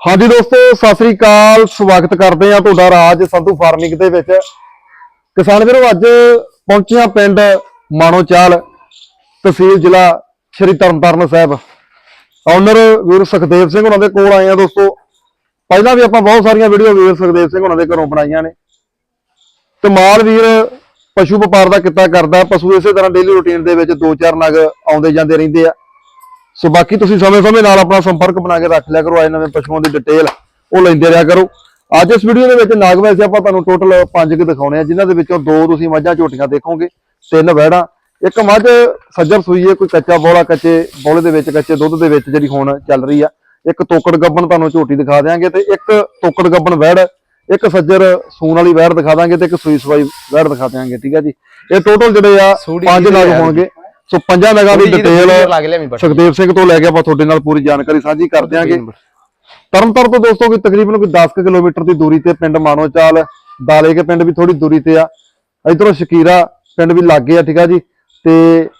ਹਾਂਜੀ ਦੋਸਤੋ, ਸਤਿ ਸ੍ਰੀ ਅਕਾਲ। ਸਵਾਗਤ ਕਰਦੇ ਆ ਤੁਹਾਡਾ ਰਾਜ ਸੰਧੂ ਫਾਰਮਿੰਗ ਦੇ ਵਿੱਚ। ਕਿਸਾਨ ਵੀਰੋ, ਅੱਜ ਪਹੁੰਚਿਆ ਪਿੰਡ ਮਾਣੋਚਾਲ ਤਹਿਸੀਲ ਜ਼ਿਲ੍ਹਾ ਸ਼੍ਰੀ ਤਰਨਤਾਰਨ ਸਾਹਿਬ। ਓਨਰ ਵੀਰ ਸੁਖਦੇਵ ਸਿੰਘ ਉਹਨਾਂ ਦੇ ਕੋਲ ਆਏ ਆ ਦੋਸਤੋ। ਪਹਿਲਾਂ ਵੀ ਆਪਾਂ ਬਹੁਤ ਸਾਰੀਆਂ ਵੀਡੀਓ ਵੀਰ ਸੁਖਦੇਵ ਸਿੰਘ ਉਹਨਾਂ ਦੇ ਘਰੋਂ ਬਣਾਈਆਂ ਨੇ। ਤੇ ਮਾਲ ਵੀਰ ਪਸ਼ੂ ਵਪਾਰ ਦਾ ਕਿੱਤਾ ਕਰਦਾ, ਪਸ਼ੂ ਇਸੇ ਤਰ੍ਹਾਂ ਡੇਲੀ ਰੁਟੀਨ ਦੇ ਵਿੱਚ ਦੋ ਚਾਰ ਨਗ ਆਉਂਦੇ ਜਾਂਦੇ ਰਹਿੰਦੇ ਆ। ਸੋ ਬਾਕੀ ਤੁਸੀਂ ਸਮੇਂ-ਸਮੇਂ ਨਾਲ ਆਪਣਾ ਸੰਪਰਕ ਬਣਾ ਕੇ ਰੱਖ ਲਿਆ ਕਰੋ ਆਏ ਨਵੇਂ ਪਸ਼ੂਆਂ ਦੀ ਡਿਟੇਲ ਉਹ ਲੈਂਦੇ ਰਿਹਾ ਕਰੋ। ਅੱਜ ਇਸ ਵੀਡੀਓ ਦੇ ਵਿੱਚ ਨਾਗ ਵੈਸੇ ਆਪਾਂ ਤੁਹਾਨੂੰ ਟੋਟਲ ਪੰਜ ਕੁ ਦਿਖਾਉਣੇ ਆ ਜਿਨ੍ਹਾਂ ਦੇ ਵਿੱਚੋਂ ਦੋ ਤੁਸੀਂ ਮੱਝਾਂ ਝੋਟੀਆਂ ਦੇਖੋਗੇ ਤਿੰਨ ਵਹਿੜਾਂ ਇੱਕ ਮੱਝ ਸੱਜਰ ਸੂਈ ਹੈ ਕੋਈ ਕੱਚਾ ਬੋਲਾ ਕੱਚੇ ਬੋਲੇ ਦੇ ਵਿੱਚ ਕੱਚੇ ਦੁੱਧ ਦੇ ਵਿੱਚ ਜਿਹੜੀ ਹੁਣ ਚੱਲ ਰਹੀ ਆ। ਇੱਕ ਤੋਕੜ ਗੱਬਣ ਤੁਹਾਨੂੰ ਝੋਟੀ ਦਿਖਾ ਦਿਆਂਗੇ ਤੇ ਇੱਕ ਤੋਕੜ ਗੱਬਣ ਵਹਿੜ ਇੱਕ ਸੱਜਰ ਸੂਣ ਵਾਲੀ ਵਹਿੜ ਦਿਖਾ ਦਾਂਗੇ ਤੇ ਇੱਕ ਸੂਈ ਸਵਾਈ ਵਹਿੜ ਦਿਖਾ ਦਿਆਂਗੇ ਠੀਕ ਆ ਜੀ। ਇਹ ਟੋਟਲ ਜਿਹੜੇ ਆ ਪੰਜ ਨਗ ਹੈ। ਹੋਣਗੇ। ਸੋ ਪੰਜਾਂ ਨਗਾਂ ਦੀ ਡਿਟੇਲ ਸੁਖਦੇਵ ਸਿੰਘ ਤੋਂ ਲੈ ਕੇ ਆਪਾਂ ਤੁਹਾਡੇ ਨਾਲ ਪੂਰੀ ਜਾਣਕਾਰੀ ਸਾਂਝੀ ਕਰ ਦਿਆਂਗੇ ਤਰਨਤਾਰਨ ਤੋਂ ਦੋਸਤੋ ਕੋਈ ਤਕਰੀਬਨ ਕੋਈ 10 ਕੁ ਕਿਲੋਮੀਟਰ ਦੀ ਦੂਰੀ ਤੇ ਪਿੰਡ ਮਾਨੋਚਾਲ ਦਾਲੇ ਕੇ ਪਿੰਡ ਵੀ ਥੋੜੀ ਦੂਰੀ ਤੇ ਆ। ਇਧਰੋਂ ਸ਼ਕੀਰਾ ਪਿੰਡ ਵੀ ਲੱਗੇ ਆ ਠੀਕ ਆ ਜੀ? ਤੇ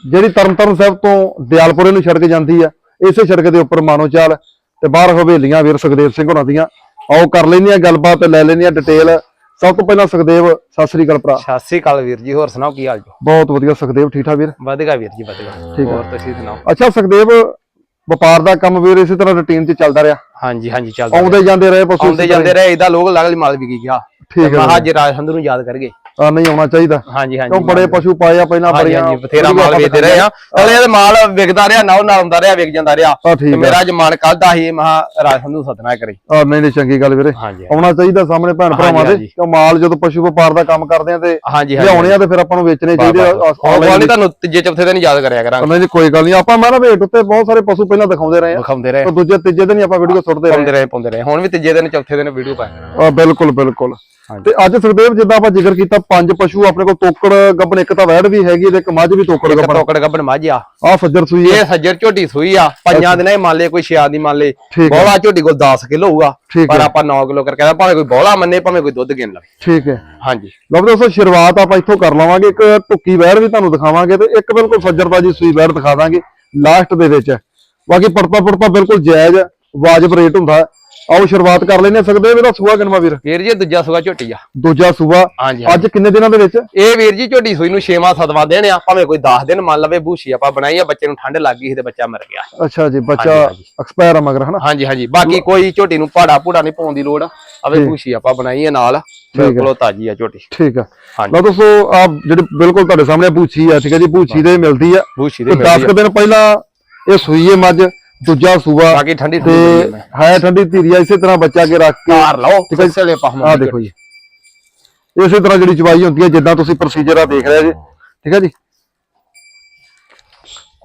ਜਿਹੜੀ ਤਰਨਤਾਰਨ ਸਾਹਿਬ ਤੋਂ ਦਿਆਲਪੁਰੇ ਨੂੰ ਸੜਕ ਜਾਂਦੀ ਆ ਇਸੇ ਸੜਕ ਦੇ ਉੱਪਰ ਮਾਨੋਚਾਲ ਤੇ ਬਾਹਰ ਹਵੇਲੀਆਂ ਵੀਰ ਸੁਖਦੇਵ ਸਿੰਘ ਹੋਣਾ ਦੀਆਂ। ਆਓ ਕਰ ਲੈਂਦੇ ਆ ਗੱਲਬਾਤ ਲੈ ਲੈਂਦੇ ਆ ਡਿਟੇਲ ਸਭ ਤੋਂ ਪਹਿਲਾਂ ਸੁਖਦੇਵ ਸਤਿ ਸ੍ਰੀ ਅਕਾਲ ਭਰਾ। ਸਤਿ ਸ੍ਰੀ ਅਕਾਲ ਵੀਰ ਜੀ ਹੋਰ ਸੁਣਾਓ ਕੀ ਹਾਲ ਜੀ ਬਹੁਤ ਵਧੀਆ ਸੁਖਦੇਵ ਠੀਕ ਠਾਕ ਵੀਰ? ਵਧੇਗਾ ਵੀਰ ਜੀ ਵਧੇਗਾ ਠੀਕ। ਹੋਰ ਤੁਸੀਂ ਸੁਣਾਓ? ਅੱਛਾ ਸੁਖਦੇਵ ਵਪਾਰ ਦਾ ਕੰਮ ਵੀਰ ਇਸੇ ਤਰ੍ਹਾਂ ਰੁਟੀਨ 'ਚ ਚੱਲਦਾ ਰਿਹਾ। ਹਾਂਜੀ ਹਾਂਜੀ ਚੱਲਦਾ ਆਉਂਦੇ ਜਾਂਦੇ ਰਹੇ ਪਸ਼ੂ ਆਉਂਦੇ ਜਾਂਦੇ ਰਹੇ ਇਹਦਾ ਲੋਕ ਲਗਲੀ ਮਾਲ ਵੀ ਗਿਆ। ਠੀਕ ਹੈ ਮਹਾ ਜੀ ਰਾਜ ਸੰਧੂ ਨੂੰ ਯਾਦ ਕਰਗੇ ਆ ਨਹੀਂ ਆਉਣਾ ਚਾਹੀਦਾ। ਹਾਂਜੀ ਹਾਂਜੀ ਕਿਉਂ ਬੜੇ ਪਸ਼ੂ ਪਾਏ ਆ ਪਹਿਲਾਂ ਬੜੀਆਂ ਹਾਂਜੀ ਬਥੇਰਾ ਮਾਲ ਵੇਚਦੇ ਰਹੇ ਆ। ਅਗਲੇ ਇਹਦੇ ਮਾਲ ਵਿਕਦਾ ਰਿਹਾ ਨਾਉ ਨਾਲ ਹੁੰਦਾ ਰਿਹਾ ਵਿਕ ਜਾਂਦਾ ਰਿਹਾ। ਤੇ ਮੇਰਾ ਅੱਜ ਮਨ ਕੱਲਦਾ ਸੀ ਮਹਾ ਰਾਜ ਸੰਧੂ ਸਤਨਾ ਕਰੇ। ਆ ਨਹੀਂ ਨਹੀਂ ਚੰਗੀ ਗੱਲ ਵੀਰੇ। ਆਉਣਾ ਚਾਹੀਦਾ ਸਾਹਮਣੇ ਭੈਣ ਭਰਾਵਾਂ ਦੇ। ਕਿਉਂ ਮਾਲ ਜਦੋਂ ਪਸ਼ੂ ਵਪਾਰ ਦਾ ਕੰਮ ਕਰਦੇ ਆ ਤੇ ਲਿਆਉਣੇ ਆ ਤੇ ਫਿਰ ਆਪਾਂ ਨੂੰ ਵੇਚਣੇ ਚਾਹੀਦੇ ਆ। ਨਹੀਂ ਤੁਹਾਨੂੰ ਤੀਜੇ ਚੌਥੇ ਦਿਨ ਯਾਦ ਕਰਿਆ ਕਰਾਂਗੇ। ਨਹੀਂ ਕੋਈ ਗੱਲ ਨਹੀਂ। ਆਪਾਂ ਮੈਂ ਨਾ ਵੇਟ ਉੱਤੇ ਬਹੁਤ ਸਾਰੇ ਪਸ਼ੂ ਪਹਿਲਾਂ ਦਿਖਾਉਂਦੇ ਰਹੇ ਆ। ਵਿਖਾਉਂਦੇ ਰਹੇ। ਤੇ ਦੂਜੇ ਤੀਜੇ ਦਿਨ ਆਪਾਂ ਵੀਡੀਓ ਸੁੱਟਦੇ ਰਹੇ। ਪਾਉਂਦੇ ਰਹੇ ਪਾਉਂਦੇ ਰਹੇ। ਹੁਣ ਵੀ ਤੀਜੇ ਦਿਨ ਚੌਥੇ ਦਿਨ ਵੀਡੀਓ ਪਾਇਆ। ਆ ਬਿਲਕੁਲ ਬਿਲਕੁਲ। ਤੇ ਅੱਜ ਸੁਖਦੇਵ ਜਿੱਦਾਂ ਆਪਾਂ ਜ਼ਿਕਰ ਕੀਤਾ ਪੰਜ ਪਸ਼ੂ ਆਪਣੇ ਕੋਲ ਤੋਕੜ ਗੱਬਣ ਇੱਕ ਤਾਂ ਵੈੜ ਵੀ ਹੈਗੀ ਤੇ ਇੱਕ ਮੱਝ ਵੀ ਤੋਕੜ ਗੱਬਣ ਟੋਕੜ ਗੱਬਣ ਮੱਝ ਆ। ਆ ਸੱਜਰ ਸੂਈ ਇਹ ਸੱਜਰ ਝੋਟੀ ਸੂਈ ਆ। ਪੰਜਾਂ ਦਿਨਾਂ ਹੀ ਮੰਨ ਲਏ ਕੋਈ ਛਿਆ ਦੀ ਮੰਨ ਲਏ। ਬੋਲਾ ਝੋਟੀ ਕੋਲ 10 ਕਿਲੋ ਹੋਊਗਾ। ਪਰ ਆਪਾਂ 9 ਕਿਲੋ ਕਰਕੇ ਕਹਿੰਦਾ ਭਾਵੇਂ ਕੋਈ ਬੋਲਾ ਮੰਨੇ ਭਾਵੇਂ ਕੋਈ ਦੁੱਧ ਗਿਣ ਲਵੇ ਠੀਕ ਹੈ। ਹਾਂਜੀ। ਲਓ ਦੋਸਤੋ ਸ਼ੁਰੂਆਤ ਆਪਾਂ ਇੱਥੋਂ ਕਰ ਲਵਾਂਗੇ। ਇੱਕ ਟੁੱਕੀ ਵੈਰ ਵੀ ਤੁਹਾਨੂੰ ਦਿਖਾਵਾਂਗੇ ਤੇ ਇੱਕ ਬਿਲਕੁਲ ਸੱਜਰਬਾਜੀ ਸੂਈ ਵੈਰ ਦਿਖਾ ਦਾਂਗੇ ਲਾਸਟ ਦੇ ਵਿੱਚ। ਬਾਕੀ ਪੜਤਾ ਪੜਤਾ ਬਿਲਕੁਲ ਜਾਇਜ਼ ਵਾਜਬ ਰੇਟ ਹੁੰਦਾ ਆਓ ਸ਼ੁਰੂਆਤ ਕਰ ਲੈਨੇ ਸਕਦੇ ਇਹਦਾ ਸੂਆ ਕਿਨਵਾ ਵੀਰ? ਵੀਰ ਜੀ ਇਹ ਦੂਜਾ ਸੂਆ ਝੋਟੀ ਆ। ਦੂਜਾ ਸੂਆ। ਹਾਂਜੀ ਅੱਜ ਕਿੰਨੇ ਦਿਨਾਂ ਦੇ ਵਿੱਚ? ਇਹ ਵੀਰ ਜੀ ਝੋਟੀ ਸੂਈ ਨੂੰ 6ਵਾਂ 7ਵਾਂ ਦਿਨ ਆ। ਭਾਵੇਂ ਕੋਈ 10 ਦਿਨ ਮੰਨ ਲਵੇ ਬੂਸ਼ੀ ਆਪਾਂ ਬਣਾਈ ਆ ਬੱਚੇ ਨੂੰ ਠੰਡ ਲੱਗ ਗਈ ਸੀ ਤੇ ਬੱਚਾ ਮਰ ਗਿਆ। ਅੱਛਾ ਜੀ ਬੱਚਾ ਹਾਂਜੀ, ਹਾਂਜੀ। ਐਕਸਪਾਇਰ ਆ ਮਗਰ ਹਨਾ? ਹਾਂਜੀ ਹਾਂਜੀ। ਬਾਕੀ ਕੋਈ ਝੋਟੀ ਨੂੰ ਪਾੜਾ ਪੂੜਾ ਨਹੀਂ ਪਾਉਣ ਦੀ ਲੋੜ। ਅਵੇ ਬੂਸ਼ੀ ਆਪਾਂ ਬਣਾਈ ਆ ਨਾਲ। ਬਿਲਕੁਲ ਤਾਜੀ ਆ ਝੋਟੀ। ਠੀਕ ਆ। ਹਾਂਜੀ। ਲਓ ਦੋਸਤੋ ਆ ਜਿਹੜੀ ਬਿਲਕੁਲ ਤੁਹਾਡੇ ਸਾਹਮਣੇ ਪੂਛੀ ਆ ਠੀਕ ਹੈ ਜੀ ਪੂਛੀ ਦੇ ਮਿਲਦੀ ਆ। ਬੂਸ਼ੀ ਦੇ ਤੇ ਮਿਲਦੀ 10 ਦਿਨ ਪਹਿਲਾਂ ਇਹ ਸੂਈ ਹੈ ਮੱਝ। ਦੂਜਾ ਸੂਆ ਬਾਕੀ ਠੰਡੀ ਤੇ ਹੈ ਠੰਡੀ ਧੀਰੀਆ ਇਸੇ ਤਰ੍ਹਾਂ ਬੱਚਾ ਕੇ ਰੱਖ ਕੇ ਧਾਰ ਲਓ ਠੀਕ ਹੈ ਜੀ। ਪਾਹਮਾ ਆ ਦੇਖੋ ਜੀ। ਇਸੇ ਤਰ੍ਹਾਂ ਜਿਹੜੀ ਚਵਾਈ ਹੁੰਦੀ ਹੈ ਜਿੱਦਾਂ ਤੁਸੀਂ ਪ੍ਰੋਸੀਜਰ ਆ ਦੇਖ ਰਹੇ ਜੀ। ਠੀਕ ਹੈ ਜੀ?